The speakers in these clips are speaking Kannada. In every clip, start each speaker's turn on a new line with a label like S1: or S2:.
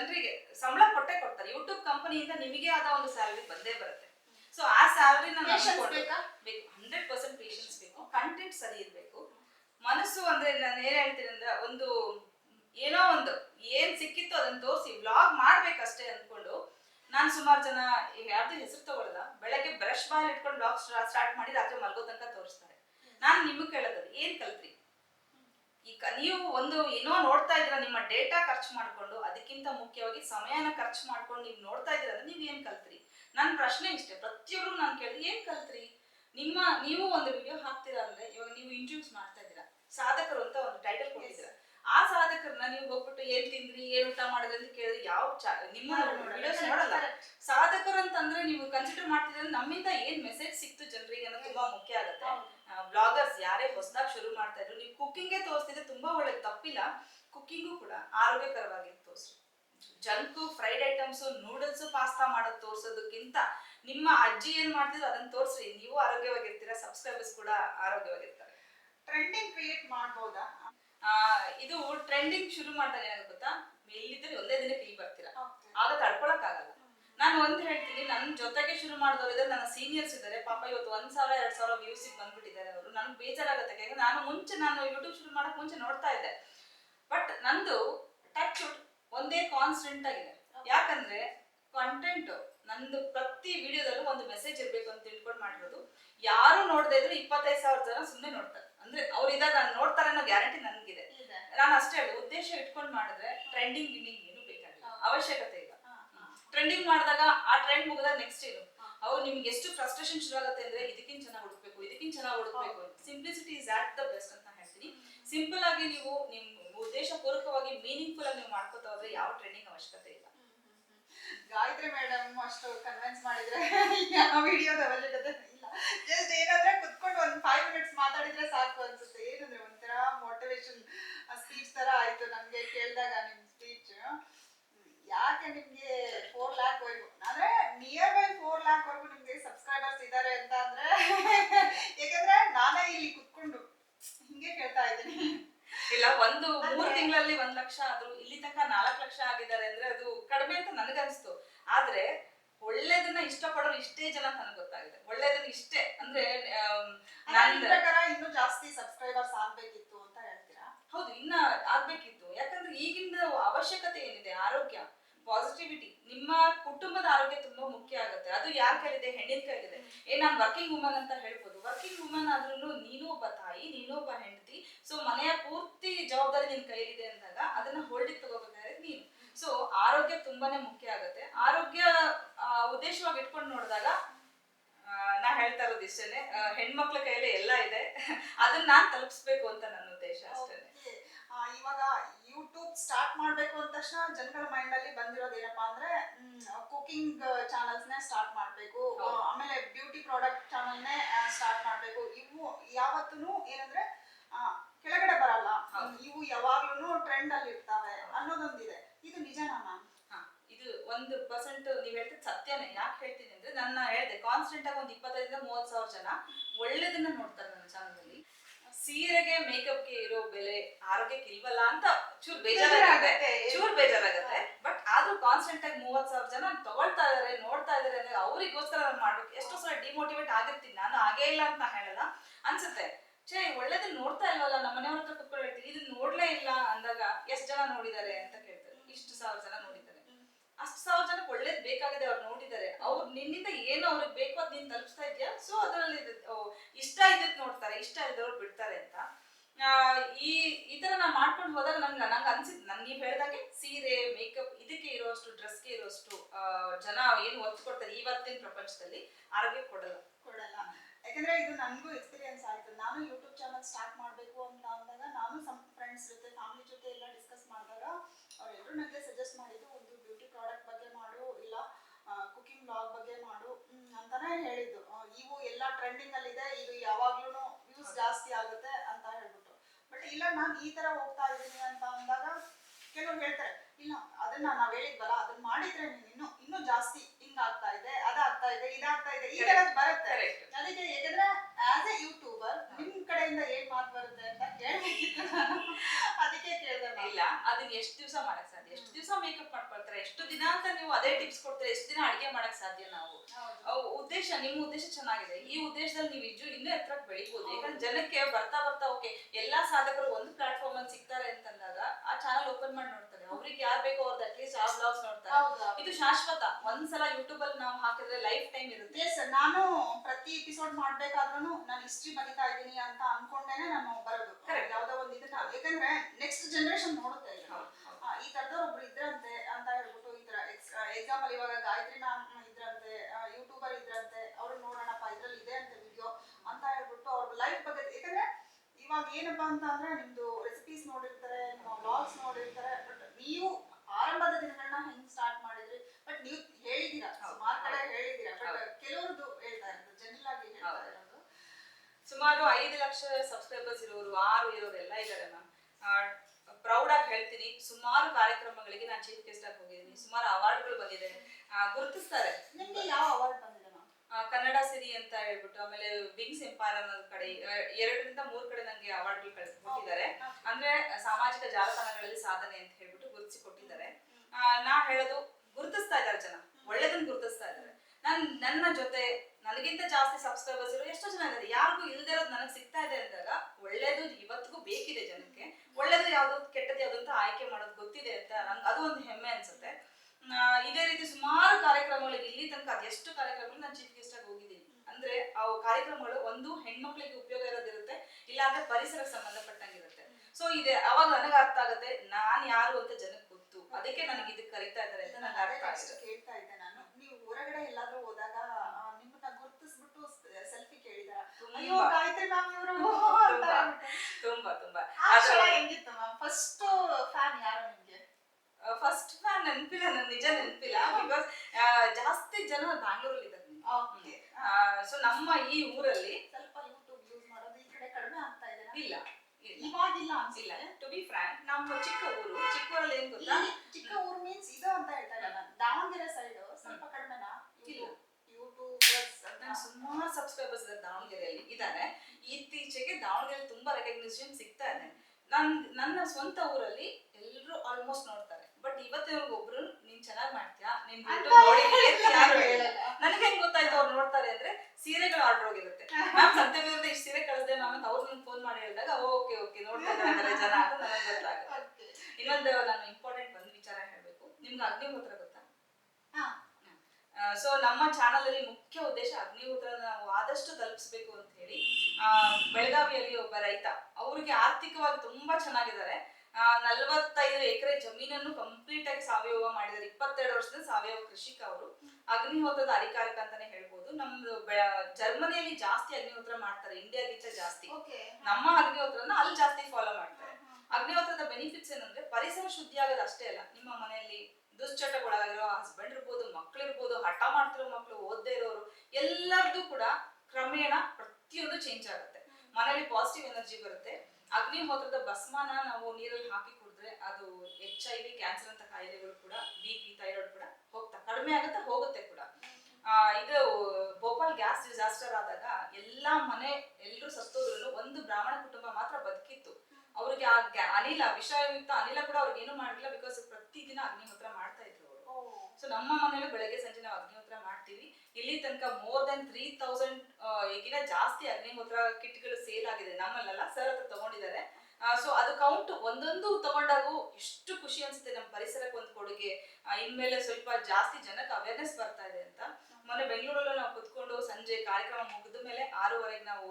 S1: ಜನರಿಗೆ ಸಂಬಳ ಕೊಟ್ಟೆ ಕೊಡ್ತಾರೆ. ಯೂಟ್ಯೂಬ್ ಕಂಪನಿಯಿಂದ ನಿಮಗೆ ಆದ ಒಂದು ಸ್ಯಾಲರಿ ಬಂದೇ ಬರುತ್ತೆ. ಸೊ ಆ ಸ್ಯಾಲರಿನ
S2: ಬೇಕು?
S1: ಹಂಡ್ರೆಡ್ ಪರ್ಸೆಂಟ್ ಪೇಷನ್ಸ್ ಬೇಕು. ಕಂಟೆಂಟ್ ಸರಿ ಇರಬೇಕು. ಮನಸ್ಸು ಅಂದ್ರೆ ನಾನು ಏನ್ ಹೇಳ್ತೀನಿ ಅಂದ್ರೆ ಒಂದು ಏನೋ ಒಂದು ಏನ್ ಸಿಕ್ಕಿತ್ತು ಅದನ್ನ ತೋರಿಸಿ ವ್ಲಾಗ್ ಮಾಡ್ಬೇಕಷ್ಟೇ ಅನ್ಕೊಂಡು ನಾನು ಸುಮಾರು ಜನ ಈಗ ಯಾವ್ದು ಹೆಸರು ತಗೊಳ್ಳಲ್ಲ ಬೆಳಗ್ಗೆ ಬ್ರಷ್ ಬಾಲ್ ಇಟ್ಕೊಂಡು ವ್ಲಾಗ್ ಸ್ಟಾರ್ಟ್ ಮಾಡಿ ರಾತ್ರಿ ಮಲಗೋ ತನಕ ತೋರಿಸ್ತಾರೆ. ನಾನು ನಿಮಗೆ ಕೇಳೋದು ಏನ್ ಕಲ್ತ್ರಿ ಈಗ ನೀವು ಒಂದು ಏನೋ ನೋಡ್ತಾ ಇದ್ರ ನಿಮ್ಮ ಡೇಟಾ ಖರ್ಚು ಮಾಡ್ಕೊಂಡು, ಅದಕ್ಕಿಂತ ಮುಖ್ಯವಾಗಿ ಸಮಯನ ಖರ್ಚು ಮಾಡ್ಕೊಂಡು ನೀವು ನೋಡ್ತಾ ಇದ್ದೀರಾ ಅಂದ್ರೆ ನೀವು ಏನ್ ಕಲ್ತ್ರಿ? ನನ್ನ ಪ್ರಶ್ನೆ ಇಷ್ಟೇ, ಪ್ರತಿಯೊಬ್ರು ನಾನು ಕೇಳಿದ್ರೆ ಏನ್ ಕಲ್ತ್ರಿ? ನಿಮ್ಮ, ನೀವು ಒಂದು ವಿಡಿಯೋ ಹಾಕ್ತೀರಾ ಅಂದ್ರೆ ಇವಾಗ ನೀವು ಇಂಟರ್ವ್ಯೂಸ್ ಮಾಡ್ತಾ ಇದ್ದೀರಾ, ಸಾಧಕರು ಅಂತ ಒಂದು ಟೈಟಲ್ ಕೊಟ್ಟಿದ್ದೀರಾ ಆ ಸಾಧಕರನ್ನ ನೀವು ಹೋಗ್ಬಿಟ್ಟು ಏನ್ ತಿಂದ್ರಿ ಏನ್ ಊಟ ಮಾಡಿದ್ರಿ ಅಂತ ಕೇಳಿದ್ರೆ ಯಾವ ನಿಮ್ಮ ವಿಡಿಯೋಸ್ ನೋಡಲ್ಲ. ಸಾಧಕರು ಅಂತಂದ್ರೆ ನೀವು ಕನ್ಸಿಡರ್ ಮಾಡ್ತಿದ್ರೆ ನಮ್ಮಿಂದ ಏನ್ ಮೆಸೇಜ್ ಸಿಕ್ತು ಜನರಿಗೆ ಅನ್ನೋದು ತುಂಬಾ ಮುಖ್ಯ ಆಗುತ್ತೆ. ಬ್ಲಾಗರ್ಸ್ ಯಾರೇ ಹೊಸದಾಗಿ ಶುರು ಮಾಡ್ತಾ ಇದ್ರು ನೀವು ಕುಕ್ಕಿಂಗೇ ತೋರಿಸ್ತಿದ್ರೆ ತುಂಬಾ ಒಳ್ಳೇದು. ತಪ್ಪಿಲ್ಲ. ಕುಕ್ಕಿಂಗು ಕೂಡ ಆರೋಗ್ಯಕರವಾಗಿ ತೋರಿಸಿ junk fried items noodles pasta ಮಾಡೋದು ತೋರ್ಸೋದಕ್ಕಿಂತ ನಿಮ್ಮ ಅಜ್ಜಿ ಏನ್ ಮಾಡ್ತಿದ್ರು ಅದನ್ನ ತೋರಿಸ್ರಿ. ನೀವು ಆರೋಗ್ಯವಾಗಿರ್ತೀರಾ ಸಬ್ಸ್ಕ್ರೈಬರ್ಸ್ ಕೂಡ ಆರೋಗ್ಯವಾಗಿರ್ತಾರೆ.
S2: ಟ್ರೆಂಡಿಂಗ್ ಕ್ರಿಯೇಟ್ ಮಾಡ್ಬೋದಾ?
S1: ಇದು ಟ್ರೆಂಡಿಂಗ್ ಶುರು ಮಾಡಿದಾಗ ಏನಾಗ ಗೊತ್ತಾ? ಎಲ್ಲಿದ್ರೆ ಒಂದೇ ದಿನಕ್ಕೆ ಇಲ್ಲಿ ಬರ್ತೀರಾ? ಆಗ ತಡ್ಕೊಳಕ್ ಆಗಲ್ಲ. ನಾನು ಒಂದ್ ಹೇಳ್ತೀನಿ ನನ್ನ ಜೊತೆಗೆ ಶುರು ಮಾಡಿದವರು ಇದ್ರೆ ನನ್ನ ಸೀನಿಯರ್ಸ್ ಇದ್ದಾರೆ ಪಾಪ ಇವತ್ತು ಒಂದ್ ಸಾವಿರ ಎರಡ್ ಸಾವಿರ ವ್ಯೂಸ್ ಬಂದ್ಬಿಟ್ಟಿದ್ದಾರೆ ಅವರು. ನನ್ಗೆ ಬೇಜಾರಾಗುತ್ತೆ. ಯಾಕಂದ್ರೆ ನಾನು ಮುಂಚೆ ನಾನು ಯೂಟ್ಯೂಬ್ ಶುರು ಮಾಡಕ್ ಮುಂಚೆ ನೋಡ್ತಾ ಇದ್ದೆ. ಬಟ್ ನಂದು ಟಚ್ ಒಂದೇ ಕಾನ್ಸ್ಟೆಂಟ್ ಆಗಿದೆ. ಯಾಕಂದ್ರೆ ಕಂಟೆಂಟ್ ನಂದು ಪ್ರತಿ ವಿಡಿಯೋದಲ್ಲೂ ಒಂದು ಮೆಸೇಜ್ ಇರ್ಬೇಕು ಅಂತ ತಿಳ್ಕೊಂಡು ಮಾಡಿರೋದು. ಯಾರು ನೋಡದೇ ಇದ್ರೆ ಇಪ್ಪತ್ತೈದು ಸಾವಿರ ಜನ ಸುಮ್ಮನೆ ನೋಡ್ತಾರೆ. ಅಂದ್ರೆ ಅವ್ರು ಇದ ನಾನು ನೋಡ್ತಾರೆ ಅನ್ನೋ ಗ್ಯಾರಂಟಿ ನನಗಿದೆ. ನಾನು ಅಷ್ಟೇ ಹೇಳಿ ಉದ್ದೇಶ ಇಟ್ಕೊಂಡು ಮಾಡಿದ್ರೆ ಟ್ರೆಂಡಿಂಗ್ ಗಿಂಡಿಂಗ್ ಏನು ಬೇಕಾಗಿಲ್ಲ. ಅವಶ್ಯಕತೆ ಇಲ್ಲ. ಟ್ರೆಂಡಿಂಗ್ ಮಾಡಿದಾಗ ಆ ಟ್ರೆಂಡ್ ಮುಗಿದಾಗ ನೆಕ್ಸ್ಟ್ ಏನು? ಅವ್ರು ನಿಮ್ಗೆ ಎಷ್ಟು ಫ್ರಸ್ಟ್ರೇಷನ್ ಶುರು ಆಗುತ್ತೆ ಅಂದ್ರೆ ಇದಕ್ಕಿಂತ ಚೆನ್ನಾಗಿ ಹುಡುಕ್ಬೇಕು ಇದಕ್ಕಿಂತ ಚೆನ್ನಾಗಿ ಹುಡುಕ್ಬೇಕು simplicity is at the best ಅಂತ ಹೇಳ್ತೀನಿ. ಸಿಂಪಲ್ ಆಗಿ ನೀವು ನಿಮ್ ಉದ್ದೇಶ ಪೂರ್ವಕವಾಗಿ ಮೀನಿಂಗ್ಫುಲ್ ಆಗಿ ನೀವು ಮಾಡ್ಕೋತಾ ಹೋದ್ರೆ ಯಾವ ಟ್ರೆಂಡಿಂಗ್ ಅವಶ್ಯಕತೆ ಇಲ್ಲ.
S2: ಗಾಯತ್ರಿ ಮೇಡಮ್ ಅಷ್ಟು ಕನ್ವಿನ್ಸ್ ಮಾಡಿದ್ರೆ ಯಾವ ವಿಡಿಯೋ ಅವಶ್ಯಕತೆ ಇಲ್ಲ. ಜಸ್ಟ್ ಏನಾದ್ರೆ ಕುತ್ಕೊಂಡು ಒಂದು ಫೈವ್ ಮಿನಿಟ್ಸ್ ಮಾತಾಡಿದ್ರೆ ಸಾಕು ಅನ್ಸುತ್ತೆ. ಏನಂದ್ರೆ ಒಂಥರ ಮೋಟಿವೇಶನ್ ಸ್ಪೀಚ್ ತರ ಆಯ್ತು ನಮ್ಗೆ ಕೇಳಿದಾಗ ನಿಮ್ ಸ್ಪೀಚ್ ಯಾಕೆ ನಿಮ್ಗೆ ಫೋರ್ ಲ್ಯಾಕ್ ವರೆಗೂ? ಅಂದ್ರೆ ನಿಯರ್ ಬೈ ಫೋರ್ ಲ್ಯಾಕ್ ವರೆಗೂ ನಿಮ್ಗೆ ಸಬ್ಸ್ಕ್ರೈಬರ್ಸ್ ಇದಾರೆ ಅಂತ ಅಂದ್ರೆ ಯಾಕಂದ್ರೆ ನಾನೇ ಇಲ್ಲಿ ಕುತ್ಕೊಂಡು ಹಿಂಗೆ ಕೇಳ್ತಾ ಇದ್ದೀನಿ.
S1: ಇಲ್ಲ ಒಂದು ಮೂರ್ ತಿಂಗಳಲ್ಲಿ ಒಂದ್ ಲಕ್ಷ ಆದ್ರೂ ಇಲ್ಲಿ ತನಕ ನಾಲ್ಕ್ ಲಕ್ಷ ಆಗಿದ್ದಾರೆ ಅಂದ್ರೆ ಅದು ಕಡಿಮೆ ಅಂತ ನನಗನ್ಸ್ತು ಆದ್ರೆ ಒಳ್ಳೇದನ್ನ ಇಷ್ಟಪಡೋರು ಇಷ್ಟೇ ಜನ ನನಗೆ ಗೊತ್ತಾಗಿದೆ. ಒಳ್ಳೇದನ್ನ ಇಷ್ಟೇ ಅಂದ್ರೆ
S2: ಪ್ರಕಾರ ಇನ್ನೂ ಜಾಸ್ತಿ ಸಬ್ಸ್ಕ್ರೈಬರ್ಸ್ ಆಗ್ಬೇಕಿತ್ತು ಅಂತ ಹೇಳ್ತೀರಾ?
S1: ಹೌದು ಇನ್ನ ಆಗ್ಬೇಕಿತ್ತು. ಯಾಕಂದ್ರೆ ಈಗಿನ ಅವಶ್ಯಕತೆ ಏನಿದೆ? ಆರೋಗ್ಯ. ಪಾಸಿಟಿವಿಟಿ ನಿಮ್ಮ ಕುಟುಂಬದ ಆರೋಗ್ಯ ತುಂಬಾ ಮುಖ್ಯ ಆಗುತ್ತೆ. ಅದು ಯಾರ ಕೈಲಿದೆ? ಹೆಣ್ಣಿನ ಕೈಲಿದೆ. ಏ, ನಾನು ವರ್ಕಿಂಗ್ ವುಮನ್ ಅಂತ ಹೇಳ್ಬೋದು. ವರ್ಕಿಂಗ್ ವುಮನ್ ಆದ್ರೂ ನೀನು ಒಬ್ಬ ತಾಯಿ, ನೀನು ಒಬ್ಬ ಹೆಂಡತಿ. ಸೊ ಮನೆಯ ಪೂರ್ತಿ ಜವಾಬ್ದಾರಿ ನಿನ್ ಕೈಲಿದೆ ಅಂದಾಗ ಅದನ್ನ ಹೋಲ್ಡಿಗೆ ತಗೋಬೇಕಾದ್ರೆ ನೀನು. ಸೊ ಆರೋಗ್ಯ ತುಂಬಾನೇ ಮುಖ್ಯ ಆಗುತ್ತೆ. ಆರೋಗ್ಯ ಉದ್ದೇಶವಾಗಿ ಇಟ್ಕೊಂಡು ನೋಡಿದಾಗ ನಾ ಹೇಳ್ತಾ ಇರೋದು ಇಷ್ಟೇನೆ. ಹೆಣ್ಮಕ್ಳ ಕೈಯಲ್ಲಿ ಎಲ್ಲ ಇದೆ. ಅದನ್ನ ನಾನ್ ತಲುಪಿಸ್ಬೇಕು ಅಂತ ನನ್ನ ಉದ್ದೇಶ ಅಷ್ಟೇನೆ.
S2: ಇವಾಗ ಯೂಟ್ಯೂಬ್ ಸ್ಟಾರ್ಟ್ ಮಾಡ್ಬೇಕು ಅಂದ ತಕ್ಷಣ ಜನಗಳ ಮೈಂಡ್ ಅಲ್ಲಿ ಬಂದಿರೋದು ಏನಪ್ಪಾ ಅಂದ್ರೆ ಕುಕಿಂಗ್ ಚಾನಲ್ಸ್ ನೇ ಸ್ಟಾರ್ಟ್ ಮಾಡ್ಬೇಕು. ಆಮೇಲೆ ಬ್ಯೂಟಿ ಪ್ರಾಡಕ್ಟ್ ಚಾನಲ್ ನೇ ಸ್ಟಾರ್ಟ್ ಮಾಡ್ಬೇಕು. ಇವು ಯಾವತ್ತೂ ಏನಂದ್ರೆ ಕೆಳಗಡೆ ಬರಲ್ಲ. ಇವು ಯಾವಾಗ್ಲೂ ಟ್ರೆಂಡ್ ಅಲ್ಲಿ ಇರ್ತವೆ ಅನ್ನೋದೊಂದಿದೆ. ಇದು ನಿಜನಾ ಮ್ಯಾಮ್
S1: ಇದು ಒಂದು ಪರ್ಸೆಂಟ್ ನೀವ್ ಹೇಳ್ತಿದ್ ಸತ್ಯನೇ. ಯಾಕೆ ಹೇಳ್ತೀನಿ ಅಂದ್ರೆ ನನ್ನ ಹೇಳಿದೆ ಕಾನ್ಸ್ಟೆಂಟ್ ಆಗಿ ಒಂದು ಇಪ್ಪತ್ತೈದರಿಂದ ಮೂವತ್ತು ಸಾವಿರ ಜನ ಒಳ್ಳೇದನ್ನ ನೋಡ್ತಾರೆ ನನ್ನ ಚಾನಲ್ ಅಲ್ಲಿ. ಸೀರೆಗೆ ಮೇಕಪ್ಗೆ ಇರೋ ಬೆಲೆ ಆರೋಗ್ಯಕ್ಕೆ ಇಲ್ವಲ್ಲ ಅಂತ ಚೂರ್ ಬೇಜಾರಾಗುತ್ತೆ. ಚೂರ್ ಬೇಜಾರಾಗುತ್ತೆ. ಬಟ್ ಆದ್ರೂ ಕಾನ್ಸ್ಟೆಂಟ್ ಆಗಿ ಮೂವತ್ ಸಾವಿರ ಜನ ತಗೊಳ್ತಾ ಇದಾರೆ ನೋಡ್ತಾ ಇದಾರೆ ಅಂದ್ರೆ ಅವರಿಗೋಸ್ಕರ ನಾನು ಮಾಡ್ಬೇಕು. ಎಷ್ಟೋ ಸಲ ಡಿಮೋಟಿವೇಟ್ ಆಗಿರ್ತೀನಿ. ನಾನು ಹಾಗೇ ಇಲ್ಲ ಅಂತ ನಾ ಹೇಳಲ್ಲ. ಅನ್ಸುತ್ತೆ. ಛೇ ಒಳ್ಳೇದನ್ನ ನೋಡ್ತಾ ಇಲ್ವಲ್ಲ? ನಮ್ಮ ಮನೆಯವ್ರ ಹತ್ರ ಕುತ್ಕೊಂಡು ಹೇಳ್ತೀನಿ ಇದನ್ನ ನೋಡ್ಲೇ ಇಲ್ಲ ಅಂದಾಗ ಎಷ್ಟ್ ಜನ ನೋಡಿದ್ದಾರೆ ಅಂತ ಕೇಳ್ತಾರೆ. ಇಷ್ಟು ಸಾವಿರ ಜನ ನೋಡಿದ್ದಾರೆ. ಅಷ್ಟು ಸಾವಿರ ಜನಕ್ಕೆ ಒಳ್ಳೇದು ಬೇಕಾಗಿದೆ ಅವ್ರು ನೋಡಿದ್ದಾರೆ. ಅವ್ರು ನಿನ್ನಿಂದ ಏನು ಅವ್ರಿಗೆ ಬೇಕು ಅದು ನೀನು ತಲುಪಿಸ್ತಾ ಇದೆಯಾ? ಸೊ ಅದರಲ್ಲಿ ಇಷ್ಟ ಇದ್ದದ್ ನೋಡ್ತಾರೆ, ಇಷ್ಟ ಇದ್ದವ್ರು ಬಿಡ್ತಾರೆ ಅಂತ. ಈ ಈ ಥರ ನಾ ಮಾಡ್ಕೊಂಡು ಹೋದಾಗ ನಂಗೆ ನಂಗೆ ಅನ್ಸಿದ್, ನನ್ ನೀವು ಹೇಳ್ದಾಗೆ ಸೀರೆ, ಮೇಕಪ್ ಇದಕ್ಕೆ ಇರೋಷ್ಟು, ಡ್ರೆಸ್ಗೆ ಇರೋಷ್ಟು ಜನ ಏನು ಒತ್ತು ಕೊಡ್ತಾರೆ ಇವತ್ತಿನ ಪ್ರಪಂಚದಲ್ಲಿ ಆರೋಗ್ಯ ಕೊಡಲ್ಲ.
S2: ಕೊಡಲ್ಲ. ಯಾಕಂದ್ರೆ ಇದು ನನಗೂ ಎಕ್ಸ್ಪೀರಿಯನ್ಸ್ ಆಯ್ತು. ನಾನು ಯೂಟ್ಯೂಬ್ ಚಾನಲ್ ಸ್ಟಾರ್ಟ್ ಮಾಡಬೇಕು ಅಂತ ಅಂದಾಗ ನಾನು ಸಮ್ ಫ್ರೆಂಡ್ಸ್ ಜೊತೆ ಫ್ಯಾಮಿಲಿ ಜೊತೆ ಎಲ್ಲ ಡಿಸ್ಕಸ್ ಮಾಡಿದಾಗ ಅವರೆಲ್ಲರೂ ನನಗೆ ಸಜೆಸ್ಟ್ ಮಾಡಿದ್ದು ಒಂದು ಬ್ಯೂಟಿ ಪ್ರಾಡಕ್ಟ್ ಬಗ್ಗೆ ಮಾಡು ಇಲ್ಲ ಕುಕಿಂಗ್ ಬ್ಲಾಗ್ ಬಗ್ಗೆ ಮಾಡು ಹ್ಮ್, ಅಂತಾನೆ ಹೇಳಿದ್ದು ಆ, ಇವು ಎಲ್ಲ ಟ್ರೆಂಡಿಂಗ್ ಅಲ್ಲಿ ಇದೆ ಇದು ಯಾವಾಗ್ಲೂ ವ್ಯೂಸ್ ಜಾಸ್ತಿ ಆಗುತ್ತೆ ಅಂತ ಹೇಳ್ಬಿಟ್ಟು ಬಟ್ ಇಲ್ಲ ನಾನು ಈ ತರ ಹೋಗ್ತಾ ಇದ್ದೀನಿ ಅಂತ ಅಂದಾಗ ಕೆಲವ್ರು ಹೇಳ್ತಾರೆ ಇಲ್ಲ ಅದನ್ನ ನಾವ್ ಹೇಳಿದ್ವಲ್ಲ ಅದನ್ನ ಮಾಡಿದ್ರೆ ನೀನು ಇನ್ನೂ ಇನ್ನೂ ಜಾಸ್ತಿ ಹಿಂಗ್ ಆಗ್ತಾ ಇದೆ ಅದಾಗ್ತಾ ಇದೆ ಇದಾಗ್ತಾ ಇದೆ ಈ ತರದ್ ಬರುತ್ತೆ. ಅದಕ್ಕೆ ಯಾಕಂದ್ರೆ ಆಸ್ ಎ ಯೂಟ್ಯೂಬರ್ ನಿಮ್ ಕಡೆಯಿಂದ ಏನ್ ಮಾತು ಬರುತ್ತೆ ಅಂತ ಕೇಳ್ಬೇಕಿತ್ತು. ನಾನು ಅದಕ್ಕೆ ಕೇಳ್ದೆ.
S1: ಇಲ್ಲ ಅದನ್ನ ಎಷ್ಟು ದಿವಸ ಮಾಡಕ್ ಸಾಧ್ಯ ಎಷ್ಟು ದಿವಸ ಮೇಕಪ್ ಮಾಡ್ಕೊಳ್ತಾರೆ ಎಷ್ಟು ದಿನ ಅಂತ ನೀವು ಅದೇ ಟಿಪ್ಸ್ ಕೊಡ್ತೀರಾ. ಎಷ್ಟು ದಿನ ಅಡಿಗೆ ಮಾಡಕ್ ಸಾಧ್ಯ ನಾವು? ಅವ್ ಉದ್ದೇಶ ನಿಮ್ಮ ಉದ್ದೇಶ ಚೆನ್ನಾಗಿದೆ. ಈ ಉದ್ದೇಶದಲ್ಲಿ ನೀವು ಇಜ್ಜು ಇನ್ನೂ ಎತ್ತರ ಬೆಳಿಬಹುದು ಯಾಕಂದ್ರೆ ಜನಕ್ಕೆ ಬರ್ತಾ ಬರ್ತಾ ಓಕೆ ಎಲ್ಲಾ ಸಾಧಕರು ಒಂದು ಪ್ಲಾಟ್ಫಾರ್ಮ್ ಅಲ್ಲಿ ಸಿಗ್ತಾರೆ ಅಂತಂದಾಗ ಆ ಚಾನಲ್ ಓಪನ್ ಮಾಡಿ ನೋಡ್ತಾರೆ. ಅವ್ರಿಗೆ ಯಾರು ಬೇಕೋ ಅವ್ರದ್ದು ಅಟ್ಲೀಸ್ಟ್ ಆ ಬ್ಲಾಗ್ಸ್ ನೋಡ್ತಾರೆ. ಇದು ಶಾಶ್ವತ. ಒಂದ್ಸಲ ಯೂಟ್ಯೂಬ್ ಅಲ್ಲಿ ನಾವು ಹಾಕಿದ್ರೆ ಲೈಫ್ ಟೈಮ್ ಇರುತ್ತೆ.
S2: ಎಸ್ ನಾನು ಪ್ರತಿ ಎಪಿಸೋಡ್ ಮಾಡ್ಬೇಕಾದ್ರೂ ನಾನು ಹಿಸ್ಟ್ರಿ ಬರಿತಾ ಇದ್ದೀನಿ ಅಂತ ಅನ್ಕೊಂಡೇನೆ ನಾನು ಬರೋದು.
S1: ಕರೆಕ್ಟ್
S2: ಯಾವ್ದೋ ಒಂದು ಇದನ್ನ. ಯಾಕಂದ್ರೆ ನೆಕ್ಸ್ಟ್ ಜನರೇಷನ್ ನೋಡುತ್ತೆ ಈ ತರದವ್ರು ಒಬ್ರು ಇದ್ರಂತೆ ಅಂತ ಹೇಳ್ಬಿಟ್ಟು ಈ ತರ ಎಕ್ಸಾಂಪಲ್ ಇವಾಗ ಗಾಯತ್ರಿ ಮ್ಯಾಮ್ ಇದ್ರಂತೆ ಯೂಟ್ಯೂಬರ್ ಇದ್ರಂತೆ ಅವ್ರು ನೋಡೋಣಪ್ಪ ಇದ್ರಲ್ಲಿ ಇದೆ ಅಂತ ವಿಡಿಯೋ ಅಂತ ಹೇಳ್ಬಿಟ್ಟು ಅವ್ರ ಲೈಫ್ ಬಗ್ಗೆ ಯಾಕಂದ್ರೆ ಇವಾಗ ಏನಪ್ಪಾ ಅಂತ ಅಂದ್ರೆ ನಿಮ್ದು ರೆಸಿಪೀಸ್ ನೋಡಿರ್ತಾರೆ ನಿಮ್ಮ ಬ್ಲಾಗ್ಸ್ ನೋಡಿರ್ತಾರೆ ಬಟ್ ನೀವು ಆರಂಭದ ದಿನಗಳನ್ನ ಹೆಂಗ್ ಸ್ಟಾರ್ಟ್ ಮಾಡಿದ್ರಿ ಬಟ್ ನೀವು ಹೇಳಿದೀರಾ ಸುಮಾರು ಕಡೆ. ಹೇಳಿದೀರಾ ಬಟ್. ಕೆಲವ್ರದ್ದು ಹೇಳ್ತಾ ಇರೋದು ಜನರಲ್ ಆಗಿ ಹೇಳ್ತಾ ಇರೋದು
S1: ಸುಮಾರು ಐದು ಲಕ್ಷ ಸಬ್ಸ್ಕ್ರೈಬರ್ಸ್ ಇರೋರು ಆರು ಇರೋರು ಎಲ್ಲ ಇದ್ದಾರೆ ಮ್ಯಾಮ್ ಪ್ರೌಡ್ ಆಗಿ ಹೇಳ್ತೀನಿ ಸುಮಾರು ಕಾರ್ಯಕ್ರಮಗಳಿಗೆ ನಾನು ಚೀಫ್ ಗೆಸ್ಟ್ ಆಗಿ ಹೋಗಿದ್ದೀನಿ. ಸುಮಾರು ಅವಾರ್ಡ್ಗಳು ಬಂದಿದೆ. ಗುರುತಿಸ್ತಾರೆ.
S2: ನಿಮಗೆ ಯಾವ ಅವಾರ್ಡ್ ಬಂದಿದೆ
S1: ಕನ್ನಡ ಸಿರಿ ಅಂತ ಹೇಳ್ಬಿಟ್ಟು ಆಮೇಲೆ ವಿಂಗ್ಸ್ ಎಂಪೈರ್ ಅನ್ನೋದ್ ಕಡೆ ಎರಡರಿಂದ ಮೂರ್ ಕಡೆ ನಂಗೆ ಅವಾರ್ಡ್ಗಳು ಕಳಿಸ್ಕೊಟ್ಟಿದ್ದಾರೆ. ಅಂದ್ರೆ ಸಾಮಾಜಿಕ ಜಾಲತಾಣಗಳಲ್ಲಿ ಸಾಧನೆ ಅಂತ ಹೇಳ್ಬಿಟ್ಟು ಗುರುತಿಸಿ ಕೊಟ್ಟಿದ್ದಾರೆ ಆ, ನಾ ಹೇಳೋದು ಗುರುತಿಸ್ತಾ ಇದ್ದಾರೆ ಜನ. ಒಳ್ಳೇದನ್ನ ಗುರುತಿಸ್ತಾ ಇದ್ದಾರೆ. ನನ್ ನನ್ನ ಜೊತೆ ನನಗಿಂತ ಜಾಸ್ತಿ ಸಬ್ಸ್ಕ್ರೈಬರ್ಸ್ ಇರೋ ಎಷ್ಟೋ ಜನ ಇದ್ದಾರೆ. ಯಾರಿಗೂ ಇಲ್ಲದೆ ಇರೋದು ನನಗೆ ಸಿಗ್ತಾ ಇದೆ ಅಂದಾಗ ಒಳ್ಳೇದು ಇವತ್ತಿಗೂ ಬೇಕಿದೆ ಜನಕ್ಕೆ. ಒಳ್ಳೇದು ಯಾವುದು ಕೆಟ್ಟದ್ದು ಯಾವ್ದು ಅಂತ ಆಯ್ಕೆ ಮಾಡೋದು ಗೊತ್ತಿದೆ ಅಂತ ನಂಗೆ ಅದು ಒಂದು ಹೆಮ್ಮೆ ಅನ್ಸುತ್ತೆ. ಇದೇ ರೀತಿ ಸುಮಾರು ಕಾರ್ಯಕ್ರಮಗಳಿಗೆ ಇಲ್ಲಿ ತನಕ ಅದೆಷ್ಟು ಕಾರ್ಯಕ್ರಮಗಳು ನಾನು ಚೀಫ್ ಗೆಸ್ಟ್ ಆಗಿ ಹೋಗಿದ್ದೀನಿ. ಅಂದ್ರೆ ಆ ಕಾರ್ಯಕ್ರಮಗಳು ಒಂದು ಹೆಣ್ಮಕ್ಳಿಗೆ ಉಪಯೋಗ ಇರೋದಿರುತ್ತೆ ಇಲ್ಲಾಂದ್ರೆ ಪರಿಸರಕ್ಕೆ ಸಂಬಂಧಪಟ್ಟಂಗಿರುತ್ತೆ ಸೊ ಇದೆ ಅವಾಗ ನನಗೆ ಅರ್ಥ ಆಗುತ್ತೆ ನಾನ್ ಯಾರು ಅಂತ ಜನಕ್ಕೆ ಗೊತ್ತು. ಅದಕ್ಕೆ ನನಗೆ ಇದಕ್ಕೆ ಕರಿತಾ ಇದ್ದಾರೆ ಅಂತ ನನಗೆ ಅರ್ಥ
S2: ಹೇಳ್ತಾ
S1: ಆಗುತ್ತೆ
S2: ಕೇಳ್ತಾ ಇದ್ದೆ ನಾನು ನೀವು ಹೊರಗಡೆ ಎಲ್ಲಾದ್ರೂ ಹೋದಾಗ ನಿಮ್ಮನ್ನ ಗುರುತಿಸ್ಬಿಟ್ಟು ಸೆಲ್ಫಿ ಕೇಳಿದಾರ. ಅಯ್ಯೋ ಗಾಯತ್ರಿ ಮ್ಯಾಮ್ ಇವರು.
S1: ತುಂಬಾ. ತುಂಬಾ.
S2: ಹೆಂಗಿತ್ತು ಮ್ಯಾಮ್ ಫಸ್ಟ್ ಫ್ಯಾನ್ ಯಾರು ನಿಮ್ಗೆ?
S1: ಫಸ್ಟ್ ಫ್ಯಾನ್ ನೆನಪಿಲ್ಲ ನನ್ ನಿಜ ನೆನಪಿಲ್ಲ. ಬಿಕಾಸ್ ಜಾಸ್ತಿ ಜನ ಬ್ಯಾಂಗ್ಳೂರಲ್ಲಿ ಇದ್ದಾರೆ
S2: ಓಕೆ
S1: ಸೊ ನಮ್ಮ ಈ ಊರಲ್ಲಿ
S2: ಸ್ವಲ್ಪ ಯೂಟ್ಯೂಬ್ ಯೂಸ್ ಮಾಡೋದು ಈ ಕಡೆ ಕಡಿಮೆ ಆಗ್ತಾ ಇದೆ
S1: ಇಲ್ಲ
S2: ಇವಾಗಿಲ್ಲ ಅನ್ಸಿಲ್ಲ
S1: ಟು ಬಿ ಫ್ರಾಂಕ್ ನಮ್ಮ ಚಿಕ್ಕ ಊರು ಚಿಕ್ಕ ಊರಲ್ಲಿ ಏನ್ ಗೊತ್ತಾ?
S2: ಚಿಕ್ಕ ಊರು ಮೀನ್ಸ್ ಇದು ಅಂತ ಹೇಳ್ತಾ ಇಲ್ಲ ದಾವಣಗೆರೆ ಸೈಡ್ ಸ್ವಲ್ಪ ಕಡಿಮೆನಾ
S1: ಇಲ್ಲ.
S2: ಯೂಟ್ಯೂಬರ್ಸ್
S1: ಅಂತ ಸುಮಾರು ಸಬ್ಸ್ಕ್ರೈಬರ್ಸ್ ಇದೆ ದಾವಣಗೆರೆಯಲ್ಲಿ ಇದ್ದಾರೆ ಇತ್ತೀಚೆಗೆ ದಾವಣಗೆರೆ ತುಂಬಾ ರೆಕಗ್ನಿಷನ್ ಸಿಗ್ತಾ ಇದೆ. ನನ್ ನನ್ನ ಸ್ವಂತ ಊರಲ್ಲಿ ಎಲ್ಲರೂ ಆಲ್ಮೋಸ್ಟ್ ನೋಡ್ತಾರೆ. ಬಟ್ ಇವತ್ತಿನವರೆಗೂ ಒಬ್ರು ನೀನ್ ಚೆನ್ನಾಗಿ ಮಾಡ್ತೀಯಾ? ನಿನ್ ನನಗೆ ಹೆಂಗ್ ಗೊತ್ತಾಯ್ತು ಅವ್ರು ನೋಡ್ತಾರೆ ಅಂದ್ರೆ ಸೀರೆಗಳು ಆರ್ಡರ್ ಹೋಗಿರುತ್ತೆ. ಮ್ಯಾಮ್ ಸತ್ಯ ವಿರುದ್ಧ ಇಷ್ಟು ಸೀರೆ ಕಳ್ದೆ ಮ್ಯಾಮ್ ಅಂತ ಅವ್ರು ಫೋನ್ ಮಾಡಿ ಹೇಳಿದಾಗ ಓಕೆ ಓಕೆ ನೋಡ್ತಾ ಇದ್ದಾರೆ ಜನ ಅಂತ ನನಗೆ ಗೊತ್ತಾಗುತ್ತೆ. ಇನ್ನೊಂದು ನಾನು ಇಂಪಾರ್ಟೆಂಟ್ ಒಂದು ವಿಚಾರ ಹೇಳ್ಬೇಕು. ನಿಮ್ಗೆ ಅಗ್ನಿಹೋತ್ರ. ಸೊ ನಮ್ಮ ಚಾನಲ್ ಅಲ್ಲಿ ಮುಖ್ಯ ಉದ್ದೇಶ ಅಗ್ನಿಹೋತ್ರ ನಾವು ಆದಷ್ಟು ತಲುಪಿಸ್ಬೇಕು ಅಂತ ಹೇಳಿ ಆ, ಬೆಳಗಾವಿಯಲ್ಲಿ ಒಬ್ಬ ರೈತ ಅವ್ರಿಗೆ ಆರ್ಥಿಕವಾಗಿ ತುಂಬಾ ಚೆನ್ನಾಗಿದ್ದಾರೆ. ನಲವತ್ತೈದು ಎಕರೆ ಜಮೀನನ್ನು ಕಂಪ್ಲೀಟ್ ಆಗಿ ಸಾವಯವ ಮಾಡಿದ್ದಾರೆ. ಇಪ್ಪತ್ತೆರಡು ವರ್ಷದ ಸಾವಯವ ಕೃಷಿಕ ಅವರು. ಅಗ್ನಿಹೋತ್ರದ ಅಧಿಕಾರಕ ಅಂತಾನೆ ಹೇಳ್ಬೋದು. ನಮ್ದು ಜರ್ಮನಿಯಲ್ಲಿ ಜಾಸ್ತಿ ಅಗ್ನಿಹೋತ್ರ ಮಾಡ್ತಾರೆ ಇಂಡಿಯಾಗಿಂತ ಜಾಸ್ತಿ.
S2: ಓಕೆ
S1: ನಮ್ಮ ಅಗ್ನಿಹೋತ್ರನ ಅಲ್ಲಿ ಜಾಸ್ತಿ ಫಾಲೋ ಮಾಡ್ತಾರೆ. ಅಗ್ನಿಹೋತ್ರದ ಬೆನಿಫಿಟ್ಸ್ ಏನಂದ್ರೆ ಪರಿಸರ ಶುದ್ಧಿ ಆಗೋದು ಅಷ್ಟೇ ಅಲ್ಲ ನಿಮ್ಮ ಮನೆಯಲ್ಲಿ ದುಶ್ಚಟಗೊಳಗಿರೋ ಹಸ್ಬೆಂಡ್ ಇರ್ಬೋದು ಮಕ್ಳು ಇರ್ಬೋದು ಹಠ ಮಾಡ್ತಿರೋ ಮಕ್ಳು ಓದದೇ ಇರೋರು ಎಲ್ಲರದ್ದು ಕೂಡ ಕ್ರಮೇಣ ಪ್ರತಿಯೊಂದು ಚೇಂಜ್ ಆಗುತ್ತೆ. ಮನೇಲಿ ಪಾಸಿಟಿವ್ ಎನರ್ಜಿ ಬರುತ್ತೆ. ಅಗ್ನಿಹೋತ್ರದ ಭಸ್ಮನ ನಾವು ನೀರಲ್ಲಿ ಹಾಕಿ ಕುಡಿದ್ರೆ ಅದು ಎಚ್ ಐ ವಿ ಕ್ಯಾನ್ಸರ್ ಅಂತ ಕಾಯಿಲೆಗಳು ಕೂಡ ಬಿ ಪಿ ಥೈರಾಯ್ಡ್ ಕೂಡ ಹೋಗ್ತಾ ಕಡಿಮೆ ಆಗುತ್ತೆ ಹೋಗುತ್ತೆ ಕೂಡ. ಆ, ಇದು ಭೋಪಾಲ್ ಗ್ಯಾಸ್ ಡಿಸಾಸ್ಟರ್ ಆದಾಗ ಎಲ್ಲಾ ಮನೆ ಎಲ್ಲರೂ ಸತ್ತೋದ್ರು ಒಂದು ಬ್ರಾಹ್ಮಣ ಕುಟುಂಬ ಮಾತ್ರ ಬದುಕಿತ್ತು. ಅವ್ರಿಗೆ ಆ ಅನಿಲ ವಿಷಯುಕ್ತ ಅನಿಲ ಕೂಡ ಅವ್ರಿಗೆ ಏನು ಮಾಡಿಲ್ಲ ಬಿಕಾಸ್ ಪ್ರತಿದಿನ ಅಗ್ನಿಹೋತ್ರ ಮಾಡ್ತಾ ಇದ್ರು ಅವರು. ಸೊ ನಮ್ಮ ಮನೇಲಿ ಬೆಳಗ್ಗೆ ಸಂಜೆ ನಾವು ಅಗ್ನಿಹೋತ್ರ ಮಾಡ್ತೀವಿ. ಇಲ್ಲಿ ತನಕ ಮೋರ್ ದನ್ ತ್ರೀ ತೌಸಂಡ್ ಈಗಿನ ಜಾಸ್ತಿ ಅಗ್ನಿಹೋತ್ರ ಕಿಟ್ಗಳು ಸೇಲ್ ಆಗಿದೆ. ನಮ್ಮಲ್ಲೆಲ್ಲ ಸರ್ ಹತ್ರ ತಗೊಂಡಿದ್ದಾರೆ. ಸೊ ಅದು ಕೌಂಟ್ ಒಂದೊಂದು ತಗೊಂಡಾಗೂ ಎಷ್ಟು ಖುಷಿ ಅನ್ಸುತ್ತೆ ನಮ್ಮ ಪರಿಸರಕ್ಕೆ ಒಂದು ಕೊಡುಗೆ. ಇನ್ಮೇಲೆ ಸ್ವಲ್ಪ ಜಾಸ್ತಿ ಜನಕ್ಕೆ ಅವೇರ್ನೆಸ್ ಬರ್ತಾ ಇದೆ ಅಂತ. ಮೊನ್ನೆ ಬೆಂಗಳೂರಲ್ಲೂ ನಾವು ಕುತ್ಕೊಂಡು ಸಂಜೆ ಕಾರ್ಯಕ್ರಮ ಮುಗಿದ ಮೇಲೆ ಆರೂವರೆಗೆ ನಾವು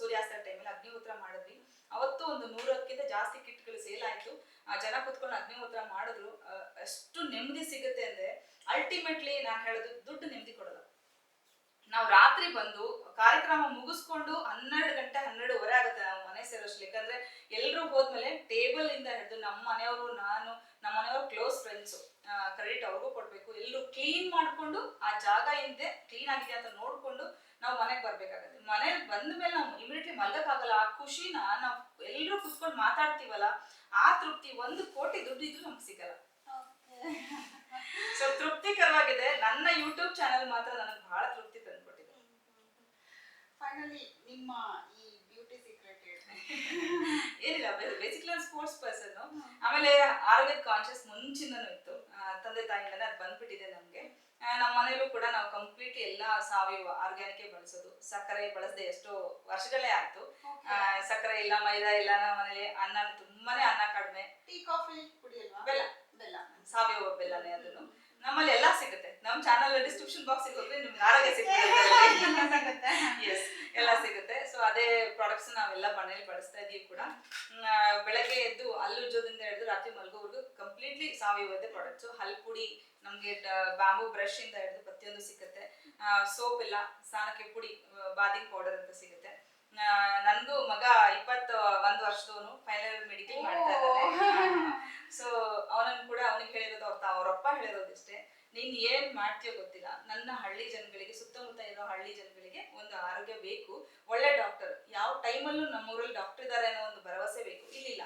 S1: ಸೂರ್ಯಾಸ್ತ ಟೈಮಲ್ಲಿ ಅಗ್ನಿಹೋತ್ರ ಮಾಡಿದ್ವಿ. ಅವತ್ತು ಒಂದು ನೂರಕ್ಕಿಂತ ಜಾಸ್ತಿ ಕಿಟ್ಗಳು ಸೇಲ್ ಆಯ್ತು. ಆ, ಜನ ಕುತ್ಕೊಂಡು ಅಗ್ನಿಹೋತ್ರ ಮಾಡಿದ್ರು ಎಷ್ಟು ನೆಮ್ಮದಿ ಸಿಗುತ್ತೆ ಅಂದ್ರೆ ಅಲ್ಟಿಮೇಟ್ಲಿ ನಾನು ಹೇಳೋದು ದುಡ್ಡು ನೆಮ್ಮದಿ ಕೊಡಲ್ಲ ನಾವು ರಾತ್ರಿ ಬಂದು ಕಾರ್ಯಕ್ರಮ ಮುಗಿಸ್ಕೊಂಡು ಹನ್ನೆರಡು ಗಂಟೆ ಹನ್ನೆರಡುವರೆ ಆಗುತ್ತೆ ನಾವು ಮನೆ ಸೇರೋಷ್ಟು ಯಾಕಂದ್ರೆ ಎಲ್ಲರೂ ಹೋದ್ಮೇಲೆ ಟೇಬಲ್ ಇಂದ ಹಿಡಿದು ನಮ್ಮ ಮನೆಯವರು ನಾನು ನಮ್ಮ ಮನೆಯವ್ರ ಕ್ಲೋಸ್ ಫ್ರೆಂಡ್ಸು ಕ್ರೆಡಿಟ್ ಅವ್ರಿಗೂ ಕೊಡ್ಬೇಕು. ಎಲ್ಲರೂ ಕ್ಲೀನ್ ಮಾಡ್ಕೊಂಡು ಆ ಜಾಗ ಹಿಂದೆ ಕ್ಲೀನ್ ಆಗಿದೆ ಅಂತ ನೋಡ್ಕೊಂಡು ನಾವು ಮನೆಗೆ ಬರ್ಬೇಕಾಗತ್ತೆ. ಮನೆಗೆ ಬಂದ ಮೇಲೆ ನಾವು ಇಮಿಡಿಯೇಟ್ಲಿ ಮಲ್ಗಕ್ಕಾಗಲ್ಲ. ಆ ಖುಷಿನ ನಾವು ಎಲ್ಲರೂ ಕುತ್ಕೊಂಡು ಮಾತಾಡ್ತೀವಲ್ಲ ಆ ತೃಪ್ತಿ ಒಂದು ಕೋಟಿ ದುಡ್ಡು ಇದ್ರೂ ನಮ್ಗೆ ಸಿಗಲ್ಲ. ಸೊ ತೃಪ್ತಿಕರವಾಗಿದೆ. ನನ್ನ ಯೂಟ್ಯೂಬ್ ಚಾನೆಲ್ ಮಾತ್ರ ನನಗೆ ಬಹಳ ತೃಪ್ತಿ ತಂದ್ಕೊಟ್ಟಿದೆ.
S2: ಫೈನಲಿ ನಿಮ್ಮ ಈ ಬ್ಯೂಟಿ ಸೀಕ್ರೆಟ್
S1: ಏನಿಲ್ಲ ಬೇಸಿಕ್ಲಿ ನಾನು ಸ್ಪೋರ್ಟ್ಸ್ ಪರ್ಸನ್ ಆಮೇಲೆ ಆರೋಗ್ಯ ಆರೋಗ್ಯದ ಕಾನ್ಶಿಯಸ್ ಮುಂಚಿಂದನೂ ಇತ್ತು. ತಂದೆ ತಾಯಿಯಿಂದನೇ ಅದು ಬಂದ್ಬಿಟ್ಟಿದೆ ನಮ್ಗೆ. ನಮ್ಮ ಮನೆಯಲ್ಲೂ ಕೂಡ ನಾವು ಕಂಪ್ಲೀಟ್ ಎಲ್ಲ ಸಾವಯವ ಆರ್ಗ್ಯಾನಿಕ್ ಬಳಸೋದು. ಸಕ್ಕರೆ ಬಳಸದೆ ಎಷ್ಟೋ ವರ್ಷಗಳೇ ಆಯ್ತು. ಸಕ್ಕರೆ ಇಲ್ಲ ಮೈದಾ ಇಲ್ಲ ನಮ್ಮ ಮನೇಲಿ ಅನ್ನ ತುಂಬಾನೇ ಅನ್ನ ಕಡಿಮೆ.
S2: ಟೀ ಕಾಫಿ ಕುಡಿಯಲ್ವಾ?
S1: ಬೆಲ್ಲ.
S2: ಬೆಲ್ಲ.
S1: ಸಾವಯವ ಬೆಲ್ಲನೇ ಅದನ್ನು. ನಮ್ಮಲ್ಲಿ ಎಲ್ಲ ಸಿಗುತ್ತೆ. ನಮ್ಮ ಚಾನಲ್ ಡಿಸ್ಕ್ರಿಪ್ಷನ್ ಬಾಕ್ಸ್ ಹೋದ್ರೆ ನಿಮ್ಗೆ ಆರೋಗ್ಯ ಸಿಗುತ್ತೆ. ಎಸ್ ಎಲ್ಲ ಸಿಗುತ್ತೆ. ಸೊ ಅದೇ ಪ್ರಾಡಕ್ಟ್ಸ್ ನಾವೆಲ್ಲ ಮನೇಲಿ ಬಳಸ್ತಾ ಇದೀವಿ ಕೂಡ. ಬೆಳಗ್ಗೆ ಎದ್ದು ಹಲ್ಲುಜ್ಜೋದ್ರಿಂದ ಹಿಡಿದು ರಾತ್ರಿ ಮಲಗೋವರೆಗೂ ಕಂಪ್ಲೀಟ್ಲಿ ಸಾವಯವದೇ ಪ್ರಾಡಕ್ಟ್ಸ್ ಹಲ್ಪುಡಿ ನಮಗೆ ಬ್ಯಾಂಬೂ ಬ್ರಷ್ ಇಂದ ಹಿಡಿದು ಪ್ರತಿಯೊಂದು ಸಿಗುತ್ತೆ. ಸೋಪ್ ಎಲ್ಲ ಸ್ನಾನಕ್ಕೆ ಪುಡಿ ಬಾದಿಂಗ್ ಪೌಡರ್ ಅಂತ ಸಿಗುತ್ತೆ. ನಂದು ಮಗ ಇಪ್ಪತ್ತ ಒಂದು ವರ್ಷದವನು ಫೈನಲ್ ಮೆಡಿಕಲ್ ಮಾಡ್ತಾ ಇದ್ದಾನೆ. ಸೊ ಅವನನ್ನು ಕೂಡ ಅವನಿಗೆ ಹೇಳಿರೋದು ಅವ್ರ ಅವರಪ್ಪ ಹೇಳಿರೋದಿಷ್ಟೇ. ನೀನ್ ಏನ್ ಮಾಡ್ತೀಯೋ ಗೊತ್ತಿಲ್ಲ. ನನ್ನ ಹಳ್ಳಿ ಜನಗಳಿಗೆ ಸುತ್ತಮುತ್ತ ಇರೋ ಹಳ್ಳಿ ಜನಗಳಿಗೆ ಒಂದು ಆರೋಗ್ಯ ಬೇಕು. ಒಳ್ಳೆ ಡಾಕ್ಟರ್ ಯಾವ ಟೈಮಲ್ಲೂ ನಮ್ಮೂರಲ್ಲಿ ಡಾಕ್ಟರ್ ಇದಾರೆ ಅನ್ನೋ ಒಂದು ಭರವಸೆ ಬೇಕು. ಇಲ್ಲಿಲ್ಲ.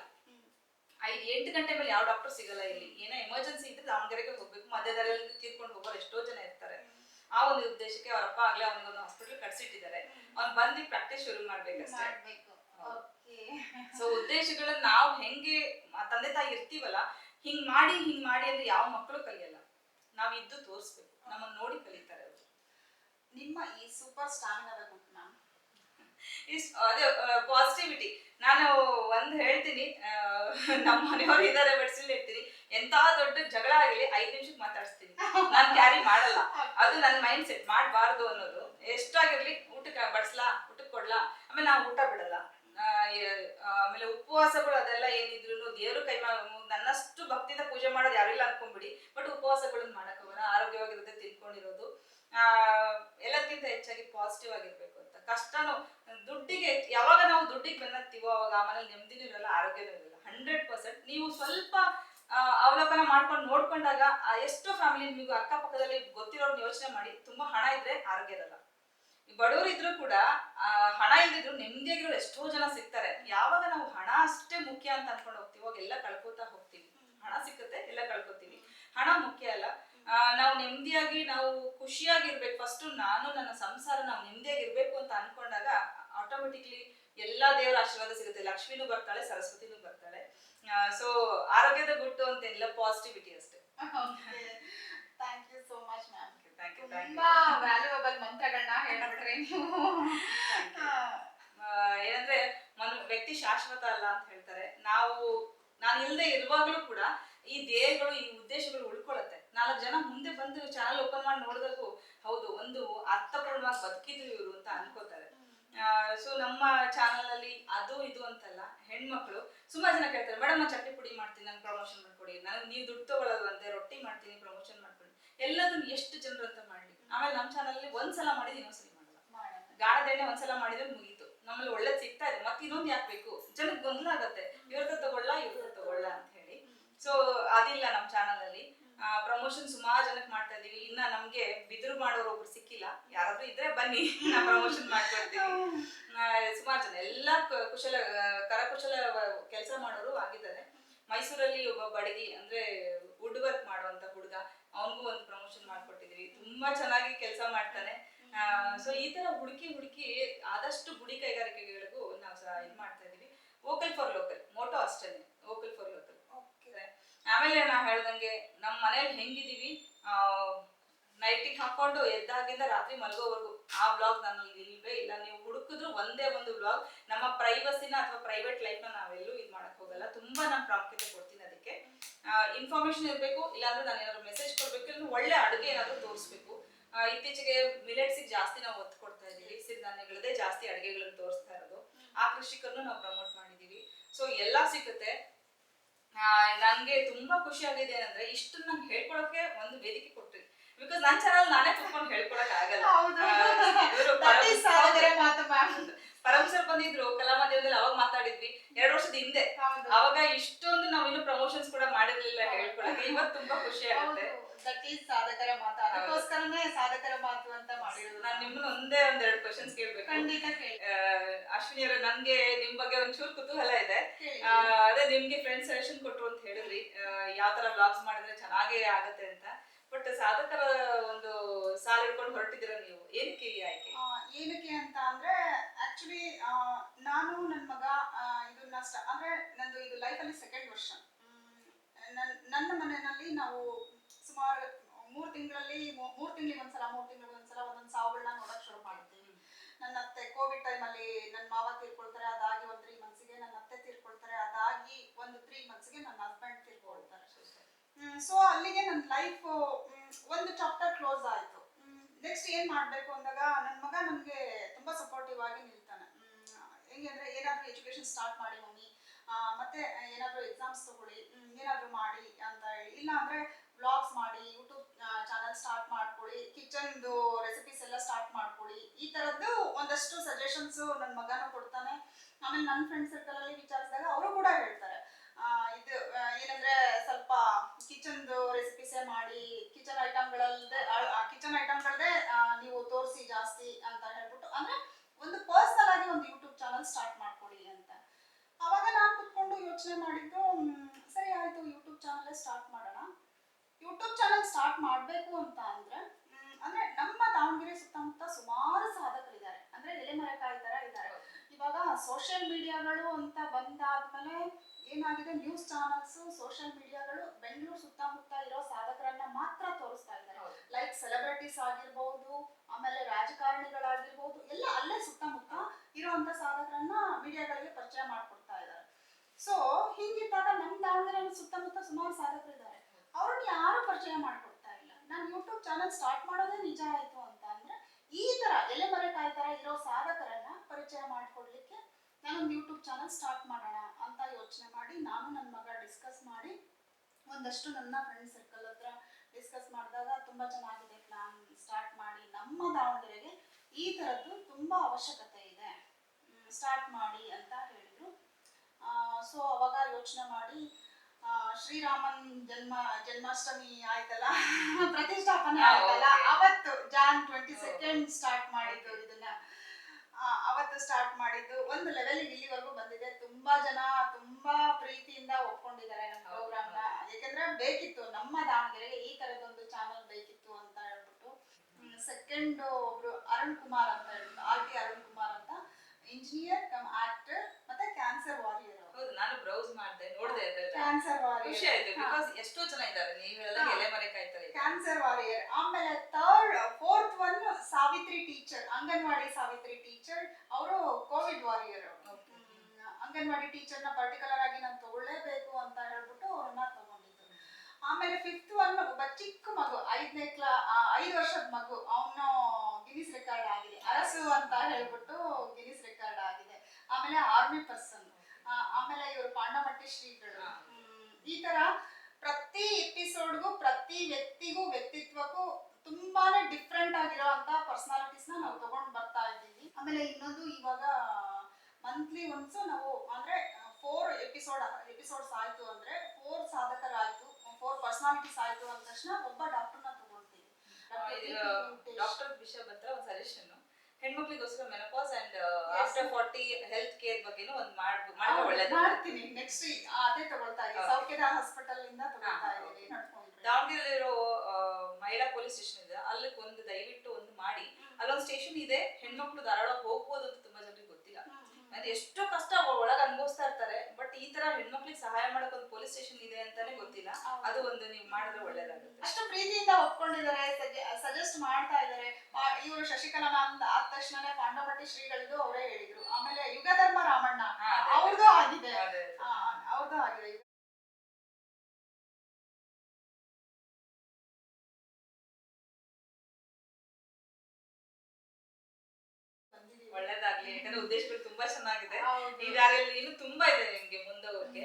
S1: ಐದು ಎಂಟು ಗಂಟೆ ಮೇಲೆ ಯಾವ ಡಾಕ್ಟರ್ ಸಿಗಲ್ಲ ಇಲ್ಲಿ. ಏನೋ ಎಮರ್ಜೆನ್ಸಿ ಇದ್ರೆ ದಾವಣಗೆರೆಗೆ ಹೋಗ್ಬೇಕು. ಮಧ್ಯದಲ್ಲಿ ತೀರ್ಕೊಂಡು ಹೋಗೋರು ಎಷ್ಟೋ ಜನ ಇರ್ತಾರೆ. ಆ ಒಂದು ಉದ್ದೇಶಕ್ಕೆ ಅವರಪ್ಪ ಆಗ್ಲೇ ಅವನಿಗೊಂದು ಹಾಸ್ಪಿಟಲ್ ಕಟ್ಸಿಟ್ಟಿದ್ದಾರೆ. ಅವ್ನು ಬಂದು ಪ್ರಾಕ್ಟೀಸ್ ಶುರು ಮಾಡ್ಬೇಕಷ್ಟೇ. ಸೊ ಉದ್ದೇಶಗಳನ್ನ ನಾವು ಹೆಂಗೆ ತಂದೆ ತಾಯಿ ಇರ್ತೀವಲ್ಲ, ಹಿಂಗ್ ಮಾಡಿ ಹಿಂಗ್ ಮಾಡಿ ಅಂದ್ರೆ ಯಾವ ಮಕ್ಕಳು ಕಲಿಯಲ್ಲ. ನಾವ್ ಇದ್ದು ತೋರಿಸ್ಬೇಕು. ನಮ್ಮನ್ನ ನೋಡಿ ಕಲಿತಾರೆ ಅವರು.
S2: ನಿಮ್ಮ ಈ ಸೂಪರ್ ಸ್ಟಾಮಿನಾದ ಗುಡ್ ಮ್ಯಾಮ್
S1: ಅದೇ ಪಾಸಿಟಿವಿಟಿ ನಾನು ಒಂದ್ ಹೇಳ್ತೀನಿ ನಮ್ಮ ಮನೆಯವರು ಇದಾರೆ ಬಟ್ ಇರ್ತೀನಿ ಎಂತ ದೊಡ್ಡ ಜಗಳ ಆಗಲಿ, ಐದ್ ನಿಮಿಷಕ್ಕೆ ಮಾತಾಡಿಸ್ತೀನಿ. ನಾನು ಕ್ಯಾರಿ ಮಾಡಲ್ಲ. ಅದು ನನ್ನ ಮೈಂಡ್ ಸೆಟ್ ಮಾಡಬಾರ್ದು ಅನ್ನೋದು. ಎಷ್ಟಾಗಿರ್ಲಿ, ಊಟಕ್ಕೆ ಬಡಿಸ್ಲಾ, ಊಟಕ್ಕೆ ಕೊಡ್ಲಾ. ಆಮೇಲೆ ನಾವು ಊಟ ಬಿಡಲ್ಲ. ಆಮೇಲೆ ಉಪವಾಸಗಳು ಅದೆಲ್ಲ ಏನಿದ್ರು ದೇವರು ಕೈ ನನ್ನಷ್ಟು ಭಕ್ತಿಯಿಂದ ಪೂಜೆ ಮಾಡೋದು ಯಾರಿಲ್ಲ ಅನ್ಕೊಂಡ್ಬಿಡಿ. ಬಟ್ ಉಪವಾಸಗಳನ್ನ ಮಾಡಕ್ ಹೋಗೋಣ ಆರೋಗ್ಯವಾಗಿರುತ್ತೆ ತಿನ್ಕೊಂಡಿರೋದು. ಆ, ಎಲ್ಲಕ್ಕಿಂತ ಹೆಚ್ಚಾಗಿ ಪಾಸಿಟಿವ್ ಆಗಿರ್ಬೇಕು ಅಂತ. ಕಷ್ಟನು ದುಡ್ಡಿಗೆ ಯಾವಾಗ ನಾವು ದುಡ್ಡಿಗೆ ಬೆನ್ನತ್ತೀವೋ ಅವಾಗ ಆಮೇಲೆ ನೆಮ್ಮದಿನೂ ಇರಲ್ಲ ಆರೋಗ್ಯನೂ ಇರಲ್ಲ. ಹಂಡ್ರೆಡ್ ಪರ್ಸೆಂಟ್ ನೀವು ಸ್ವಲ್ಪ ಅವಲೋಕನ ಮಾಡ್ಕೊಂಡು ನೋಡ್ಕೊಂಡಾಗ ಎಷ್ಟೋ ಫ್ಯಾಮಿಲಿ ನಿಮಗೆ ಅಕ್ಕಪಕ್ಕದಲ್ಲಿ ಗೊತ್ತಿರೋರ್ನ ಯೋಚನೆ ಮಾಡಿ ತುಂಬಾ ಹಣ ಇದ್ರೆ ಆರೋಗ್ಯ ಇರಲ್ಲ. ಬಡವರು ಇದ್ರು ಕೂಡ ಹಣ ಇಲ್ಲದಿದ್ರು ನೆಮ್ಮದಿಯಾಗಿರೋ ಎಷ್ಟೋ ಜನ ಸಿಗ್ತಾರೆ. ಯಾವಾಗ ನಾವು ಹಣ ಅಷ್ಟೇ ಮುಖ್ಯ ಅಂತ ಅನ್ಕೊಂಡು ಹೋಗ್ತೀವಿ ಎಲ್ಲ ಕಳ್ಕೊತಾ ಹೋಗ್ತೀವಿ. ಹಣ ಸಿಕ್ಕುತ್ತೆ, ಎಲ್ಲ ಕಳ್ಕೊತೀವಿ. ಹಣ ಮುಖ್ಯ ಅಲ್ಲ. ನಾವು ನೆಮ್ಮದಿಯಾಗಿ, ನಾವು ಖುಷಿಯಾಗಿರ್ಬೇಕು. ಫಸ್ಟ್ ನಾನು ನನ್ನ ಸಂಸಾರ ನಾವು ನೆಮ್ಮದಿಯಾಗಿರ್ಬೇಕು ಅಂತ ಅನ್ಕೊಂಡಾಗ ಆಟೋಮೆಟಿಕ್ಲಿ ಎಲ್ಲಾ ದೇವರ ಆಶೀರ್ವಾದ ಸಿಗುತ್ತೆ ಲಕ್ಷ್ಮಿನೂ ಬರ್ತಾಳೆ ಸರಸ್ವತಿನೂ ಬರ್ತಾಳೆ ಸೊ ಆರೋಗ್ಯದ ಗುಟ್ಟು ಅಂತ ಎಲ್ಲ ಪಾಸಿಟಿವಿಟಿ ಅಷ್ಟೇ
S2: thank you so much ma'am
S1: thank you thank you
S2: ತುಂಬಾ ವ್ಯಾಲ್ಯೂಯಬಲ್ ಮಂತ್ರಗಳನ್ನ ಹೇಳ್ಬಿಟ್ರೆ ನೀವು ಆ,
S1: ಏನಂದ್ರೆ ಮನು, ವ್ಯಕ್ತಿ ಶಾಶ್ವತ ಅಲ್ಲ ಅಂತ ಹೇಳ್ತಾರೆ. ನಾವು, ನಾನು ಇಲ್ಲದೆ ಇರುವಾಗಲೂ ಕೂಡ ಈ ದೇಹಗಳು, ಈ ಉದ್ದೇಶಗಳು ಉಳ್ಕೊಳತ್ತೆ ನಾಲ್ಕು ಜನ ಮುಂದೆ ಬಂದು ಚಾನಲ್ ಓಪನ್ ಮಾಡಿ ನೋಡಿದಾಗೂ, ಹೌದು, ಒಂದು ಅರ್ಥಪೂರ್ಣವಾಗಿ ಬದುಕಿದ್ರು ಇವರು ಅಂತ ಅನ್ಕೋತಾರೆ. ಸೊ ನಮ್ಮ ಚಾನಲ್ ಅಲ್ಲಿ ಅದು ಇದು ಅಂತಲ್ಲ, ಹೆಣ್ಮಕ್ಳು ಸುಮಾರು ಜನ ಕೇಳ್ತಾರೆ, ಮೇಡಮ್, ನಾನು ಚಟ್ನಿ ಪುಡಿ ಮಾಡ್ತೀನಿ, ನಂಗೆ ಪ್ರಮೋಷನ್ ಮಾಡ್ಕೊಡಿ. ನನಗೆ ನೀವು ದುಡ್ಡು ತಗೊಳ್ಳೋದಂತೆ ರೊಟ್ಟಿ ಮಾಡ್ತೀನಿ ಪ್ರಮೋಷನ್ ಮಾಡ್ಕೊಡಿ. ಎಲ್ಲದನ್ನು ಎಷ್ಟು ಜನರು ಅಂತ ಮಾಡಲಿ. ಆಮೇಲೆ ನಮ್ಮ ಚಾನಲ್ ಅಲ್ಲಿ ಒಂದ್ಸಲ ಮಾಡಿದ್ದು ಇನ್ನೊಂದ್ಸಲಿ. ಎಣ್ಣೆ ಒಂದ್ಸಲ ಮಾಡಿದ್ರೆ ಮುಗೀತು. ನಮ್ಮಲ್ಲಿ ಒಳ್ಳೆ ಸಿಗ್ತಾ ಇದೆ. ಮತ್ತೆ ಇನ್ನೊಂದು ಯಾಕೆ ಬೇಕು? ಜನಕ್ಕೆ ಗೊಂದಲ ಆಗತ್ತೆ. ಇವ್ರದ್ದು ತಗೊಳ್ಳ ಇವ್ರದ್ದು ತಗೊಳ್ಳ ಅಂತ ಹೇಳಿ. ಸೊ ಅದಿಲ್ಲ ನಮ್ಮ ಚಾನಲ್ ಅಲ್ಲಿ ಪ್ರಮೋಷನ್ ಸುಮಾರು ಜನಕ್ಕೆ ಮಾಡ್ತಾ ಇದೀವಿ. ಇನ್ನ ನಮ್ಗೆ ಬಿದಿರು ಮಾಡೋರು ಒಬ್ರು ಸಿಕ್ಕಿಲ್ಲ. ಯಾರಾದ್ರೂ ಇದ್ರೆ ಬನ್ನಿ. ನಾ ಪ್ರಮೋಷನ್ ಮಾಡ್ಕೊಡ್ತೀವಿ ಸುಮಾರು ಜನ. ಎಲ್ಲ ಕುಶಲ, ಕರಕುಶಲ ಕೆಲಸ ಮಾಡೋರು ಆಗಿದ್ದಾರೆ. ಮೈಸೂರಲ್ಲಿ ಒಬ್ಬ ಬಡಗಿ, ಅಂದ್ರೆ ವುಡ್ ವರ್ಕ್ ಮಾಡುವಂತ ಹುಡುಗ, ಅವನಿಗೂ ಒಂದು ಪ್ರಮೋಷನ್ ಮಾಡ್ಕೊಟ್ಟಿದೀವಿ. ತುಂಬಾ ಚೆನ್ನಾಗಿ ಕೆಲಸ ಮಾಡ್ತಾನೆ. ಸೊ ಈ ತರ ಹುಡುಕಿ ಹುಡುಕಿ ಆದಷ್ಟು ಗುಡಿ ಕೈಗಾರಿಕೆಗಳಿಗೂ ನಾವು ಇದು ಮಾಡ್ತಾ ಇದೀವಿ ವೋಕಲ್ ಫಾರ್ ಲೋಕಲ್ ಮೋಟೋ ಅಷ್ಟೇನೆ ವೋಕಲ್ ಫಾರ್ ಲೋಕಲ್. ಆಮೇಲೆ ನಾ ಹೇಳ್ದಂಗೆ ನಮ್ಮ ಮನೇಲಿ ಹೆಂಗಿದೀವಿ ನೈಟಿಗೆ ಹಾಕೊಂಡು ಎದ್ದಾಗಿಂದ ರಾತ್ರಿ ಮಲಗೋವರೆಗೂ ಆ ಬ್ಲಾಗ್ ನನ್ನಲ್ಲಿ ಇಲ್ವೇ ಇಲ್ಲ. ನೀವು ಹುಡುಕಿದ್ರು ಒಂದೇ ಒಂದು ಬ್ಲಾಗ್ ನಮ್ಮ ಪ್ರೈವಸಿನ ಅಥವಾ ಪ್ರೈವೇಟ್ ಲೈಫ್ನ ನಾವೆಲ್ಲೂ ಇದು ಮಾಡಕ್ ಹೋಗಲ್ಲ. ತುಂಬಾ ನಾನು ಪ್ರಾಮುಖ್ಯತೆ ಕೊಡ್ತೀನಿ ಅದಕ್ಕೆ. ಇನ್ಫಾರ್ಮೇಶನ್ ಇರಬೇಕು ಇಲ್ಲಾಂದ್ರೆ ನಾನು ಏನಾದ್ರು ಮೆಸೇಜ್ ಕೊಡ್ಬೇಕು ಇಲ್ಲ ಒಳ್ಳೆ ಅಡುಗೆ ಏನಾದ್ರು ತೋರಿಸ್ಬೇಕು. ಇತ್ತೀಚೆಗೆ ಮಿಲೆಟ್ಸ್ ಜಾಸ್ತಿ ನಾವು ಒತ್ತು ಕೊಡ್ತಾ ಇದೀವಿ ಸಿರಿಧಾನ್ಯಗಳದೇ ಜಾಸ್ತಿ ಅಡುಗೆಗಳನ್ನು ತೋರಿಸ್ತಾ ಇರೋದು. ಆ ಕೃಷಿಕರನ್ನು ನಾವು ಪ್ರಮೋಟ್ ಮಾಡಿದೀವಿ ಸೊ ಎಲ್ಲ ಸಿಗುತ್ತೆ. ಆ, ನನ್ಗೆ ತುಂಬಾ ಖುಷಿ ಆಗಿದೆ ಏನಂದ್ರೆ ಇಷ್ಟು ನಂಗೆ ಹೇಳ್ಕೊಳಕ್ಕೆ ಒಂದು ವೇದಿಕೆ ಕೊಟ್ರಿ. ಬಿಕಾಸ್ ನನ್ನ ಚಾನಲ್ ನಾನೇ ಕುತ್ಕೊಂಡು ಹೇಳ್ಕೊಳಕ್ ಆಗಲ್ಲ. ಪರಮ- ಸರ್ ಬಂದಿದ್ರು ಕಲಾಮಾಧ್ಯಮದಲ್ಲಿ ಅವಾಗ ಮಾತಾಡಿದ್ವಿ. ಎರಡು ವರ್ಷದ ಹಿಂದೆ. ಅವಾಗ ಇಷ್ಟೊಂದು ನಾವು ಇನ್ನು ಪ್ರಮೋಷನ್ಸ್ ಕೂಡ ಮಾಡಿರ್ಲಿಲ್ಲ ಹೇಳ್ಕೊಳಕ್ಕೆ. ಇವತ್ತು ತುಂಬಾ ಖುಷಿ ಆಗುತ್ತೆ.
S2: ದಟ್ ಈಸ್ ಸಾಧಕರ ಮಾತು. ಅದಕ್ಕೋಸ್ಕರನೇ ಸಾಧಕರ ಮಾತು ಅಂತ ಮಾಡಿರೋದು.
S1: ನಾನು ನಿಮ್ಮನ್ನ ಒಂದೇ ಒಂದೆರಡು ಕ್ವಶನ್ಸ್ ಕೇಳ್ಬೇಕು.
S2: ಖಂಡಿತ
S1: ಅಶ್ವಿನಿ ಅವರೇ ನನ್ಗೆ ನಿಮ್ ಬಗ್ಗೆ ಒಂಚೂರು ಕುತೂಹಲ ಇದೆ. ಅದೇ ನಿಮ್ಗೆ ಫ್ರೆಂಡ್ಸ್ ಸಜೆಷನ್ ಕೊಟ್ರು ಅಂತ ಹೇಳಿದ್ರಿ. ಯಾವ ತರ ವ್ಲಾಗ್ಸ್ ಮಾಡಿದ್ರೆ ಚೆನ್ನಾಗೇ ಆಗತ್ತೆ ಅಂತ. ಬಟ್ ಸಾಧಕರ ಒಂದು ಸಾಲ ಹಿಡ್ಕೊಂಡು ಹೊರಟಿದ್ದೀರ ನೀವು? ಏನಕ್ಕೆ ಈ ಆಯ್ಕೆ?
S2: ಏನಕ್ಕೆ ಅಂತ ಅಂದ್ರೆ ಆಕ್ಚುಲಿ ನಾನು ನನ್ನ ಮಗ ಇದು ಇದನ್ನ ಅಂದ್ರೆ ನಂದು ಇದು ಲೈಫಲ್ಲಿ ಸೆಕೆಂಡ್ ವರ್ಷ ನನ್ನ ಮನೆಯಲ್ಲಿ ನಾವು ಸುಮಾರು ಮೂರು ತಿಂಗಳಲ್ಲಿ ಮೂರು ತಿಂಗಳಿಗೆ ಒಂದ್ಸಲ, ಮೂರು ತಿಂಗಳಿಗೆ ಒಂದ್ಸಲ ಒಂದೊಂದು ಸಾವುಗಳನ್ನ ನೋಡಕ್ ಶುರು ಮಾಡ್ತೀವಿ ನನ್ನ ಅತ್ತೆ ಕೋವಿಡ್ ಟೈಮಲ್ಲಿ ನನ್ನ ಮಾವ ತೀರ್ಕೊಳ್ತಾರೆ, ಅದಾಗಿ ಒಂದು ತ್ರೀ ಮಂತ್ಸ್ಗೆ ನನ್ನ ಅತ್ತೆ ತೀರ್ಕೊಳ್ತಾರೆ, ಅದಾಗಿ ಒಂದು ತ್ರೀ ಮಂತ್ಸ್ಗೆ ನನ್ನ ಸೊ ಅಲ್ಲಿಗೆ ನನ್ನ ಲೈಫ್ ಒಂದು ಚಾಪ್ಟರ್ ಕ್ಲೋಸ್ ಆಯ್ತು. ನೆಕ್ಸ್ಟ್ ಏನ್ ಮಾಡಬೇಕು ಅಂದಾಗ ನನ್ನ ಮಗ ನನಗೆ ತುಂಬಾ ಸಪೋರ್ಟಿವ್ ಆಗಿ ನಿಲ್ತಾನೆ. ಹೇಗೆ ಅಂದ್ರೆ ಏನಾದ್ರೂ ಎಜುಕೇಶನ್ ಸ್ಟಾರ್ಟ್ ಮಾಡಿ ಮಮ್ಮಿ ಮತ್ತೆ ಏನಾದ್ರೂ ಎಕ್ಸಾಮ್ಸ್ ತಗೊಳ್ಳಿ ಏನಾದರೂ ಮಾಡಿ ಅಂತ ಹೇಳಿ. ಇಲ್ಲ ಅಂದ್ರೆ ವ್ಲಾಗ್ಸ್ ಮಾಡಿ ಯೂಟ್ಯೂಬ್ ಚಾನಲ್ ಸ್ಟಾರ್ಟ್ ಮಾಡ್ಕೊಳ್ಳಿ ಕಿಚನ್ದು ರೆಸಿಪೀಸ್ ಎಲ್ಲ ಸ್ಟಾರ್ಟ್ ಮಾಡ್ಕೊಳ್ಳಿ ಈ ತರದ್ದು ಒಂದಷ್ಟು ಸಜೆಷನ್ಸ್ ನನ್ನ ಮಗನೂ ಕೊಡ್ತಾನೆ. ಆಮೇಲೆ ನನ್ನ ಫ್ರೆಂಡ್ ಸರ್ಕಲ್ ಅಲ್ಲಿ ವಿಚಾರಿಸಿದಾಗ ಅವರು ಕೂಡ ಹೇಳ್ತಾರೆ. ಇದು ಏನಂದ್ರೆ ಸ್ವಲ್ಪ ಕಿಚನ್ದು ರೆಸಿಪೀಸೇ ಮಾಡಿ ಕಿಚನ್ ಐಟಮ್ಗಳಲ್ಲದೆ ಕಿಚನ್ ಐಟಮ್ಗಳದೇ ನೀವು ತೋರಿಸಿ ಜಾಸ್ತಿ ಅಂತ ಹೇಳ್ಬಿಟ್ಟು, ಅಂದ್ರೆ ಒಂದು ಪರ್ಸನಲ್ ಆಗಿ ಒಂದು ಯೂಟ್ಯೂಬ್ ಚಾನಲ್ ಸ್ಟಾರ್ಟ್ ಮಾಡ್ಕೊಳ್ಳಿ ಅಂತ. ಅವಾಗ ನಾನು ಕುತ್ಕೊಂಡು ಯೋಚನೆ ಮಾಡಿದ್ದು ಸರಿ ಆಯ್ತು ಯೂಟ್ಯೂಬ್ ಚಾನಲ್ ಸ್ಟಾರ್ಟ್ ಮಾಡೋಣ. ಯೂಟ್ಯೂಬ್ ಚಾನಲ್ ಸ್ಟಾರ್ಟ್ ಮಾಡಬೇಕು ಅಂತ ಅಂದ್ರೆ ಅಂದ್ರೆ ನಮ್ಮ ದಾವಣಗೆರೆ ಸುತ್ತಮುತ್ತ ಸುಮಾರು ಸಾಧಕರಿದ್ದಾರೆ. ಅಂದ್ರೆ ಎಲೆಮರೆಕಾಯಿ ತರ ಇದ್ದಾರೆ. ಇವಾಗ ಸೋಷಿಯಲ್ ಮೀಡಿಯಾಗಳು ಅಂತ ಬಂದಾದ್ಮೇಲೆ ಏನಾಗಿದೆ? ನ್ಯೂಸ್ ಚಾನಲ್ಸ್ ಸೋಷಿಯಲ್ ಮೀಡಿಯಾಗಳು ಬೆಂಗಳೂರು ಸುತ್ತಮುತ್ತ ಇರೋ ಸಾಧಕರನ್ನ ಮಾತ್ರ ತೋರಿಸ್ತಾ ಇದ್ದಾರೆ. ಲೈಕ್ ಸೆಲೆಬ್ರಿಟೀಸ್ ಆಗಿರ್ಬಹುದು ಆಮೇಲೆ ರಾಜಕಾರಣಿಗಳಾಗಿರ್ಬಹುದು ಎಲ್ಲ ಅಲ್ಲೇ ಸುತ್ತಮುತ್ತ ಇರುವಂತ ಸಾಧಕರನ್ನ ಮೀಡಿಯಾಗಳಿಗೆ ಪರಿಚಯ ಮಾಡ್ಕೊಡ್ತಾ ಇದ್ದಾರೆ. ಸೊ ಹಿಂಗಿದ್ದಾಗ ನಮ್ಮ ದಾವಣಗೆರೆ ಸುತ್ತಮುತ್ತ ಸುಮಾರು ಸಾಧಕರಿದ್ದಾರೆ. ಅವ್ರನ್ನ ಯಾರು ಪರಿಚಯ ಮಾಡ್ಕೊಡ್ತಾ ಇಲ್ಲ? ನಾನು ಯೂಟ್ಯೂಬ್ ಚಾನಲ್ ಸ್ಟಾರ್ಟ್ ಮಾಡೋದೇ ನಿಜ ಆಯ್ತು ಅಂತ ಅಂದ್ರೆ ಈ ತರ ಮರೆ ತರ ಇರೋ ಸಾಧಕರನ್ನ ಪರಿಚಯ ಮಾಡ್ಕೊಡ್ಲಿಕ್ಕೆ ನಾನೊಂದು ಯೂಟ್ಯೂಬ್ ಚಾನಲ್ ಸ್ಟಾರ್ಟ್ ಮಾಡೋಣ ಅಂತ ಯೋಚನೆ ಮಾಡಿ ನಾನು ನನ್ನ ಮಗ ಡಿಸ್ಕಸ್ ಮಾಡಿ ಒಂದಷ್ಟು ನನ್ನ ಫ್ರೆಂಡ್ ಸರ್ಕಲ್ ಹತ್ರ ಡಿಸ್ಕಸ್ ಮಾಡಿದಾಗ ತುಂಬಾ ಚೆನ್ನಾಗಿದೆ ಪ್ಲಾನ್ ಸ್ಟಾರ್ಟ್ ಮಾಡಿ. ನಮ್ಮ ದಾವಣಗೆರೆಗೆ ಈ ಥರದ್ದು ತುಂಬಾ ಅವಶ್ಯಕತೆ ಇದೆ. ಸ್ಟಾರ್ಟ್ ಮಾಡಿ ಅಂತ ಹೇಳಿದ್ರು. ಸೊ ಅವಾಗ ಯೋಚನೆ ಮಾಡಿ ಶ್ರೀರಾಮನ್ ಜನ್ಮ ಜನ್ಮಾಷ್ಟಮಿ ಆಯ್ತಲ್ಲ? ಪ್ರತಿಷ್ಠಾಪನೆ ಆಯ್ತಲ್ಲ? ಅವತ್ತು ಜಾನ್ ಟ್ವೆಂಟಿ ಸೆಕೆಂಡ್ ಸ್ಟಾರ್ಟ್ ಮಾಡಿದ್ದು. ಸ್ಟಾರ್ಟ್ ಮಾಡಿದ್ದು ಒಂದು ಲೆವೆಲ್ ಇಲ್ಲಿವರೆಗೂ ಬಂದಿದೆ. ತುಂಬಾ ಜನ ತುಂಬಾ ಪ್ರೀತಿಯಿಂದ ಒಪ್ಕೊಂಡಿದ್ದಾರೆ ನಮ್ಮ ಪ್ರೋಗ್ರಾಮ್ನ ಯಾಕಂದ್ರೆ ಬೇಕಿತ್ತು ನಮ್ಮ ದಾವಣಗೆರೆಗೆ ಈ ತರದೊಂದು ಚಾನಲ್ ಬೇಕಿತ್ತು ಅಂತ ಹೇಳ್ಬಿಟ್ಟು. ಸೆಕೆಂಡ್ ಒಬ್ರು ಅರುಣ್ ಕುಮಾರ್ ಅಂತ ಹೇಳ್ಬಿಟ್ಟು ಆರ್ ಟಿ ಅರುಣ್ ಕುಮಾರ್ ಅಂತ. ಇಂಜಿನಿಯರ್ ಕಮ್ ಆಕ್ಟರ್ ಮತ್ತೆ ಕ್ಯಾನ್ಸರ್ ವಾರಿಯರ್
S1: ಹೌದು ನಾನು ಬ್ರೌಸ್ ಮಾಡಿದೆ ನೋಡ್ದೆ
S2: ಕ್ಯಾನ್ಸರ್
S1: ಖುಷಿ ಆಯ್ತು ಬಿಕಾಸ್ ಎಷ್ಟೋ ಜನ ಇದ್ದಾರೆ
S2: ನೀವು.
S1: ಎಲೆ ಮರೆ ಕಾಯ್ತಾರೆ
S2: ಕ್ಯಾನ್ಸರ್ ವಾರಿಯರ್ ಆಮೇಲೆ third fourth one Savitri teacher anganwadi Savitri teacher ಅವರು ಕೋವಿಡ್ ವಾರಿಯರ್ ಅಂಗನವಾಡಿ ಟೀಚರ್ನ ಪರ್ಟಿಕ್ಯುಲರ್ ಆಗಿ ನಾನು ತಗೊಳ್ಳೇಬೇಕು ಅಂತ ಹೇಳ್ಬಿಟ್ಟು ಅವ್ರನ್ನ ತಗೊಂಡಿದ್ದು. ಆಮೇಲೆ ಫಿಫ್ತ್ ಒನ್ ಒಬ್ಬ ಚಿಕ್ಕ ಮಗು ಐದನೇ ಕ್ಲಾ ಐದು ವರ್ಷದ ಮಗು ಅವನು ಗಿನಿಸ್ ರೆಕಾರ್ಡ್ ಆಗಿದೆ. ಅರಸು ಅಂತ ಹೇಳ್ಬಿಟ್ಟು ಗಿನಿಸ್ ರೆಕಾರ್ಡ್ ಆಗಿದೆ. ಆಮೇಲೆ ಆರ್ಮಿ ಪರ್ಸನ್ ಶ್ರೀಗಳು ಈ ತರ ಪ್ರತಿ ಎಪಿಸೋಡ್ಗೂ ಪ್ರತಿ ವ್ಯಕ್ತಿಗೂ ವ್ಯಕ್ತಿತ್ವಕ್ಕೂ ತುಂಬಾನೇ ಡಿಫ್ರೆಂಟ್ ಆಗಿರೋ ಅಂತ ಪರ್ಸನಾಲಿಟೀಸ್ನ ನಾವು ತಗೊಂಡ್ ಬರ್ತಾ ಇದ್ದೀವಿ. ಆಮೇಲೆ ಇನ್ನೊಂದು ಇವಾಗ ಮಂತ್ಲಿ ಒನ್ಸ್ ನಾವು ಅಂದ್ರೆ ಫೋರ್ ಎಪಿಸೋಡ್ ಎಪಿಸೋಡ್ಸ್ ಆಯ್ತು ಅಂದ್ರೆ ಫೋರ್ ಸಾಧಕರಾಯ್ತು ಫೋರ್ ಪರ್ಸನಾಲಿಟೀಸ್ ಆಯ್ತು ಅಂದ ತಕ್ಷಣ ಒಬ್ಬ ನ ತಗೊಳ್ತೀವಿ
S1: ಡಾಕ್ಟರ್ ಬಿಷಪ್ ಹತ್ರ ಒಂದು suggestion ಹೆಣ್ಮಕ್ಳಿಗೋಸ್ಕರ menopause and after forty health care ಬಗ್ಗೆನೂ ಒಂದು ಮಾಡ್ಬೋದು ಮಾಡಿದ್ರೆ ಒಳ್ಳೇದು.
S2: ಮಾಡ್ತೀನಿ. ನೆಕ್ಸ್ಟ್ ಅದೇ ತಗೊಳ್ತಾ ಇದ್ದೀನಿ. ಸೌಖ್ಯದ ಹಾಸ್ಪಿಟಲ್ ಇಂದ ತಗೊಳ್ತಾ
S1: ಇರೋ
S2: ಇದ್ದೀನಿ. ನಡ್ಕೊಂಡ್ರೆ.
S1: ದಾವಣಗೆರೆಯಲ್ಲಿರೋ ಮಹಿಳಾ ಪೊಲೀಸ್ ಸ್ಟೇಷನ್ ಇದೆ. ಅಲ್ಲಿ ಒಂದು ದಯವಿಟ್ಟು ಒಂದು ಮಾಡಿ ಅಲ್ಲೊಂದು ಸ್ಟೇಷನ್ ಇದೆ. ಹೆಣ್ಮಕ್ಳು ಧಾರಾಳ ಹೋಗ್ಬೋದು ಅಂತ ತುಂಬಾ ಜನರಿಗೆ ಅಂದ್ರೆ ಎಷ್ಟೋ ಕಷ್ಟ ಒಳಗೆ ಅನುಭವಿಸ್ತಾ ಇರ್ತಾರೆ ಬಟ್ ಈ ತರ ಹೆಣ್ಮಕ್ಳಿಗೆ ಸಹಾಯ ಮಾಡಕ್ ಒಂದು ಪೊಲೀಸ್ ಸ್ಟೇಷನ್ ಇದೆ ಅಂತಾನೆ ಗೊತ್ತಿಲ್ಲ. ಅದು ಒಂದು ನೀವು ಮಾಡಿದ್ರೆ ಒಳ್ಳೇದಾಗುತ್ತೆ.
S2: ಅಷ್ಟು ಪ್ರೀತಿಯಿಂದ ಒಪ್ಕೊಂಡಿದ್ದಾರೆ ಸಜೆಸ್ಟ್ ಮಾಡ್ತಾ ಇದ್ದಾರೆ. ಇವರು ಶಶಿಕಲಾ ಮ್ಯಾಮ್ ಆದ ತಕ್ಷಣನೇ ಪಾಂಡವಟ್ಟಿ ಶ್ರೀಗಳಿಗೂ ಅವರೇ ಹೇಳಿದ್ರು. ಆಮೇಲೆ ಯುಗಧರ್ಮ ರಾಮಣ್ಣ
S1: ಅದೇ.
S2: ಅವ್ರದ್ದು ಆಗಿದೆ.
S1: ಅದೇ.
S2: ಅವ್ರದ್ದು ಆಗಿದೆ.
S1: ಯಾಕಂದ್ರೆ ಉದ್ದೇಶಗಳು ತುಂಬಾ ಚೆನ್ನಾಗಿದೆ. ಈ ದಾರಿಯಲ್ಲಿ ಇನ್ನು ತುಂಬಾ ಇದೆ ನಿಮ್ಗೆ ಮುಂದೆ ಹೋಗಕ್ಕೆ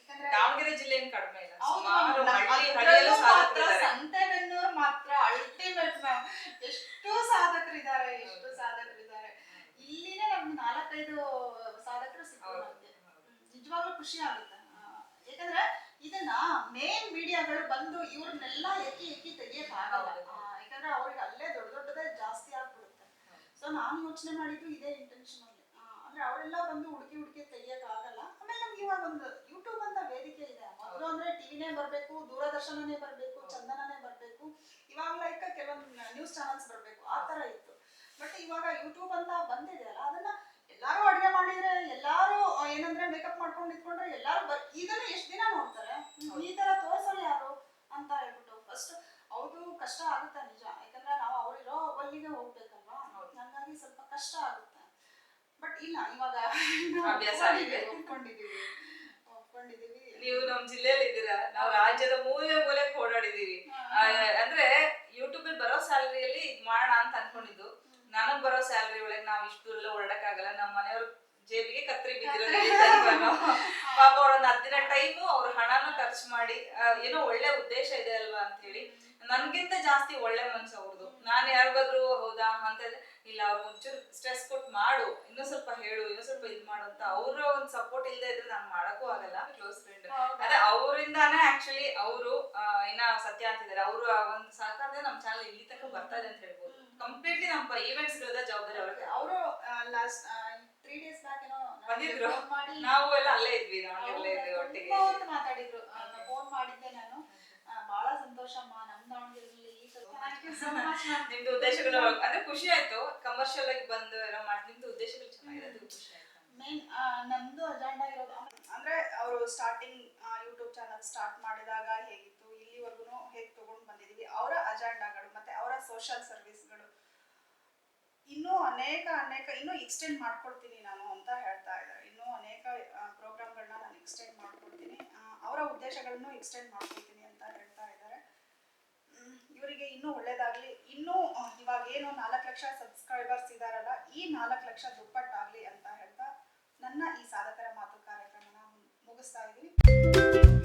S2: ಯಾಕಂದ್ರೆ
S1: ದಾವಣಗೆರೆ ಜಿಲ್ಲೆ ಏನ್ ಕಡಿಮೆ ಇಲ್ಲ.
S2: ಸಂತೆಬೆನ್ನೂರು ಮಾತ್ರ ಅಲ್ಟಿಮೇಟ್ ಮ್ಯಾಮ್ ಎಷ್ಟು ಸಾಧಕರಿದ್ದಾರೆ ಎಷ್ಟು. ಸಾಧಕರಿದ್ದಾರೆ. ಇಲ್ಲಿನೇ ನಮ್ಗೆ ನಾಲ್ಕೈದು ಸಾಧಕರು ಸಿಕ್ಕರು. ನಮ್ಗೆ. ನಿಜವಾಗ್ಲೂ ಖುಷಿ ಆಗುತ್ತೆ. ಯಾಕಂದ್ರೆ ಇದನ್ನ ಮೇನ್ ಮೀಡಿಯಾಗಳು ಬಂದು ಇವ್ರನ್ನೆಲ್ಲ ಎಕ್ಕಿ ಎಕ್ಕಿ ತೆಗಿಯಕ್ ಆಗಲ್ಲ ಯಾಕಂದ್ರೆ ಅವ್ರಿಗೆ ಅಲ್ಲೇ ದೊಡ್ಡ ದೊಡ್ಡದೇ ಜಾಸ್ತಿ ಆಗ್ಬಿಡುತ್ತೆ. ಸೊ ನಾನು ಯೋಚನೆ ಮಾಡಿದ್ದು ಇದೇ ಇಂಟೆನ್ಷನ್ ಅಲ್ಲಿ. ಅಂದ್ರೆ ಅವರೆಲ್ಲ ಬಂದು ಹುಡುಕಿ ಹುಡುಕಿ ತೆಗಿಯಕ್ ಆಗಲ್ಲ. ಆಮೇಲೆ ನಮ್ಗೆ ಇವಾಗ ಒಂದು ಯೂಟ್ಯೂಬ್ ಅಂತ ವೇದಿಕೆ ಇದೆ. ಮೊದಲು ಅಂದ್ರೆ ಟಿವಿನೇ ಬರಬೇಕು, ದೂರದರ್ಶನನೇ ಬರಬೇಕು. ಚಂದನನೇ ಬರಬೇಕು. ಇವಾಗ ಲೈಕ್ ಕೆಲವೊಂದು ನ್ಯೂಸ್ ಚಾನಲ್ಸ್ ಬರಬೇಕು. ಆ ತರ ಇತ್ತು. ಬಟ್ ಇವಾಗ ಯೂಟ್ಯೂಬ್ ಅಂತ ಬಂದಿದೆ ಅಲ್ಲ, ಅದನ್ನ ಎಲ್ಲಾರು ಅಡುಗೆ ಮಾಡಿದ್ರೆ, ಎಲ್ಲಾರು ಏನಂದ್ರೆ ಮೇಕಪ್ ಮಾಡ್ಕೊಂಡು ಇಟ್ಕೊಂಡ್ರೆ ಎಲ್ಲಾರು ಬರ್ ಇದನ್ನ ಎಷ್ಟು ದಿನ ನೋಡ್ತಾರೆ? ಈ ತರ ತೋರ್ಸೋರು ಯಾರು ಅಂತ ಹೇಳ್ಬಿಟ್ಟು ಫಸ್ಟ್ ಅವ್ರಿಗೂ ಕಷ್ಟ ಆಗುತ್ತೆ ನಿಜ. ಯಾಕಂದ್ರೆ ನಾವು ಅವ್ರಿರೋ ಒಲ್ಲಿಗೆ ಸ್ವಲ್ಪ ಕಷ್ಟ ಆಗುತ್ತೆ ಬಟ್ ಇಲ್ಲ ಇವಾಗ
S1: ಅಭ್ಯಾಸ ಆಗಿದೆ.
S2: ಒಪ್ಕೊಂಡಿದೀವಿ ಒಪ್ಕೊಂಡಿದೀವಿ
S1: ನೀವು ನಮ್ ಜಿಲ್ಲೆಯಲ್ಲಿ ಇದ್ದೀರಾ? ನಾವು ರಾಜ್ಯದ ಮೂಲೆ ಮೂಲೆ ಓಡಾಡಿದೀವಿ ಅಂದ್ರೆ ಯೂಟ್ಯೂಬ್ ಅಲ್ಲಿ ಬರೋ ಸ್ಯಾಲರಿಯಲ್ಲಿ ಇದ್ ಮಾಡೋಣ ಅಂತ ಅನ್ಕೊಂಡಿದ್ದು. ನನಗ್ ಬರೋ ಸ್ಯಾಲರಿ ಒಳಗೆ ನಾವ್ ಇಷ್ಟು ಎಲ್ಲ ಓಡಾಡಕ್ ಆಗಲ್ಲ ನಮ್ಮ ಮನೆಯವ್ರ ಜೇಬಿಗೆ ಕತ್ರಿ ಬಿದ್ದಿರೋದು. ಪಾಪ ಅವ್ರ ಒಂದ್ ಹತ್ತು ದಿನ ಟೈಮು ಅವ್ರ ಹಣನ ಖರ್ಚು ಮಾಡಿ ಏನೋ ಒಳ್ಳೆ ಉದ್ದೇಶ ಇದೆ ಅಲ್ವಾ ಅಂತ ಹೇಳಿ. ನನ್ಗಿಂತ ಜಾಸ್ತಿ ಒಳ್ಳೆ ಮನ್ಸು ಅವ್ರದ್ದು ನಾನ್ ಯಾರಿಗಾದ್ರು ಹೌದಾ ಅಂತ ಇಲ್ಲ ಒಂಚೂರು ಸ್ಟ್ರೆಸ್ ಕೊಟ್ಟು ಮಾಡು ಇನ್ನೂ ಸ್ವಲ್ಪ ಹೇಳು ಇನ್ನೂ ಸ್ವಲ್ಪ ಇದ್ ಮಾಡು ಅಂತ ಅವ್ರ ಒಂದ್ ಸಪೋರ್ಟ್ ಇಲ್ಲದೆ ಇದ್ರೆ ನಾನ್ ಮಾಡಕ್ಕೂ ಆಗಲ್ಲ ಕ್ಲೋಸ್ ಫ್ರೆಂಡ್? ಅದೇ ಅವರಿಂದಾನೇ ಆಕ್ಚುಲಿ ಅವರು ಇನ್ನ ಸತ್ಯ ಅಂತಿದ್ದಾರೆ ಅವರು ಒಂದು ಸಹಕಾರದಿಂದ ನಮ್ಮ ಚಾನಲ್ ಇಲ್ಲಿ ತನಕ ಬರ್ತಾ ಇದೆ ಅಂತ ಹೇಳ್ಬೋದು. ಕಂಪ್ಲೀಟ್ಲಿ ನಮ್ಮ ಈವೆಂಟ್ಸ್ ಜವಾಬ್ದಾರಿ ಅವ್ರಿಗೆ
S2: ಅವರು ಲಾಸ್ಟ್ ತ್ರೀ ಡೇಸ್ ಬ್ಯಾಕ್ ಏನೋ
S1: ಬಂದಿದ್ರು.
S2: ಮಾಡಿ
S1: ನಾವು ಎಲ್ಲ ಅಲ್ಲೇ ಇದ್ವಿ ದಾವಣಗೆರೆಲ್ಲೇ ಇದ್ವಿ ಒಟ್ಟಿಗೆ
S2: ತುಂಬಾ ಹೊತ್ತು ಮಾತಾಡಿದ್ರು. ಫೋನ್ ಮಾಡಿದ್ದೆ ನಾನು. ಬಹಳ ಸಂತೋಷಮ್ಮ ನಮ್ ದಾವಣಗೆರೆಯಲ್ಲಿ ಈ ಥ್ಯಾಂಕ್ ಯು ಸೋ ಮಚ್
S1: ನಿಮ್ದು ಉದ್ದೇಶಗಳು ಅಂದ್ರೆ ಖುಷಿ ಆಯ್ತು. ಕಮರ್ಷಿಯಲ್ ಆಗಿ ಬಂದು ಏನೋ ಮಾಡಿ ನಿಮ್ದು ಉದ್ದೇಶಗಳು ಚೆನ್ನಾಗಿದೆ ಅದು ಖುಷಿ ಆಯ್ತು.
S2: ಮೇನ್ ನಮ್ದು ಅಜೆಂಡಾ ಇರೋದು ಅಂದ್ರೆ ಅವರು ಸ್ಟಾರ್ಟಿಂಗ್ ಯೂಟ್ಯೂಬ್ ಚಾನಲ್ ಸ್ಟಾರ್ಟ್ ಮಾಡಿದಾಗ ಹೇಗಿತ್ತು? ಇಲ್ಲಿವರೆಗೂ ಹೇಗೆ ತಗೊಂಡು ಬಂದಿದೀವಿ? ಅವರ ಅಜೆಂಡಾಗಳು ಮತ್ತೆ ಅವರ ಸೋಷಿಯಲ್ ಇನ್ನೂ ಅನೇಕ ಅನೇಕ, ಇನ್ನೂ ಎಕ್ಸ್ಟೆಂಡ್ ಮಾಡ್ಕೊಡ್ತೀನಿ ನಾನು ಅಂತ ಹೇಳ್ತಾ ಇದ್ದಾರೆ. ಇನ್ನೂ ಅನೇಕ ಪ್ರೋಗ್ರಾಮ್ಗಳನ್ನ ನಾನು ಎಕ್ಸ್ಟೆಂಡ್ ಮಾಡ್ಕೊಡ್ತೀನಿ ಅವರ ಉದ್ದೇಶಗಳನ್ನು ಎಕ್ಸ್ಟೆಂಡ್ ಮಾಡ್ಕೊಡ್ತೀನಿ ಅಂತ ಹೇಳ್ತಾ ಇದ್ದಾರೆ. ಇವರಿಗೆ ಇನ್ನೂ ಒಳ್ಳೇದಾಗ್ಲಿ, ಇನ್ನೂ ಇವಾಗ ಏನು ನಾಲ್ಕು ಲಕ್ಷ ಸಬ್ಸ್ಕ್ರೈಬರ್ಸ್ ಇದಾರಲ್ಲ, ಈ ನಾಲ್ಕು ಲಕ್ಷ ದುಪ್ಪಟ್ಟಾಗ್ಲಿ ಅಂತ ಹೇಳ್ತಾ ನನ್ನ ಈ ಸಾಧಕರ ಮಾತು ಕಾರ್ಯಕ್ರಮನ ಮುಗಿಸ್ತಾ ಇದ್ದೀನಿ.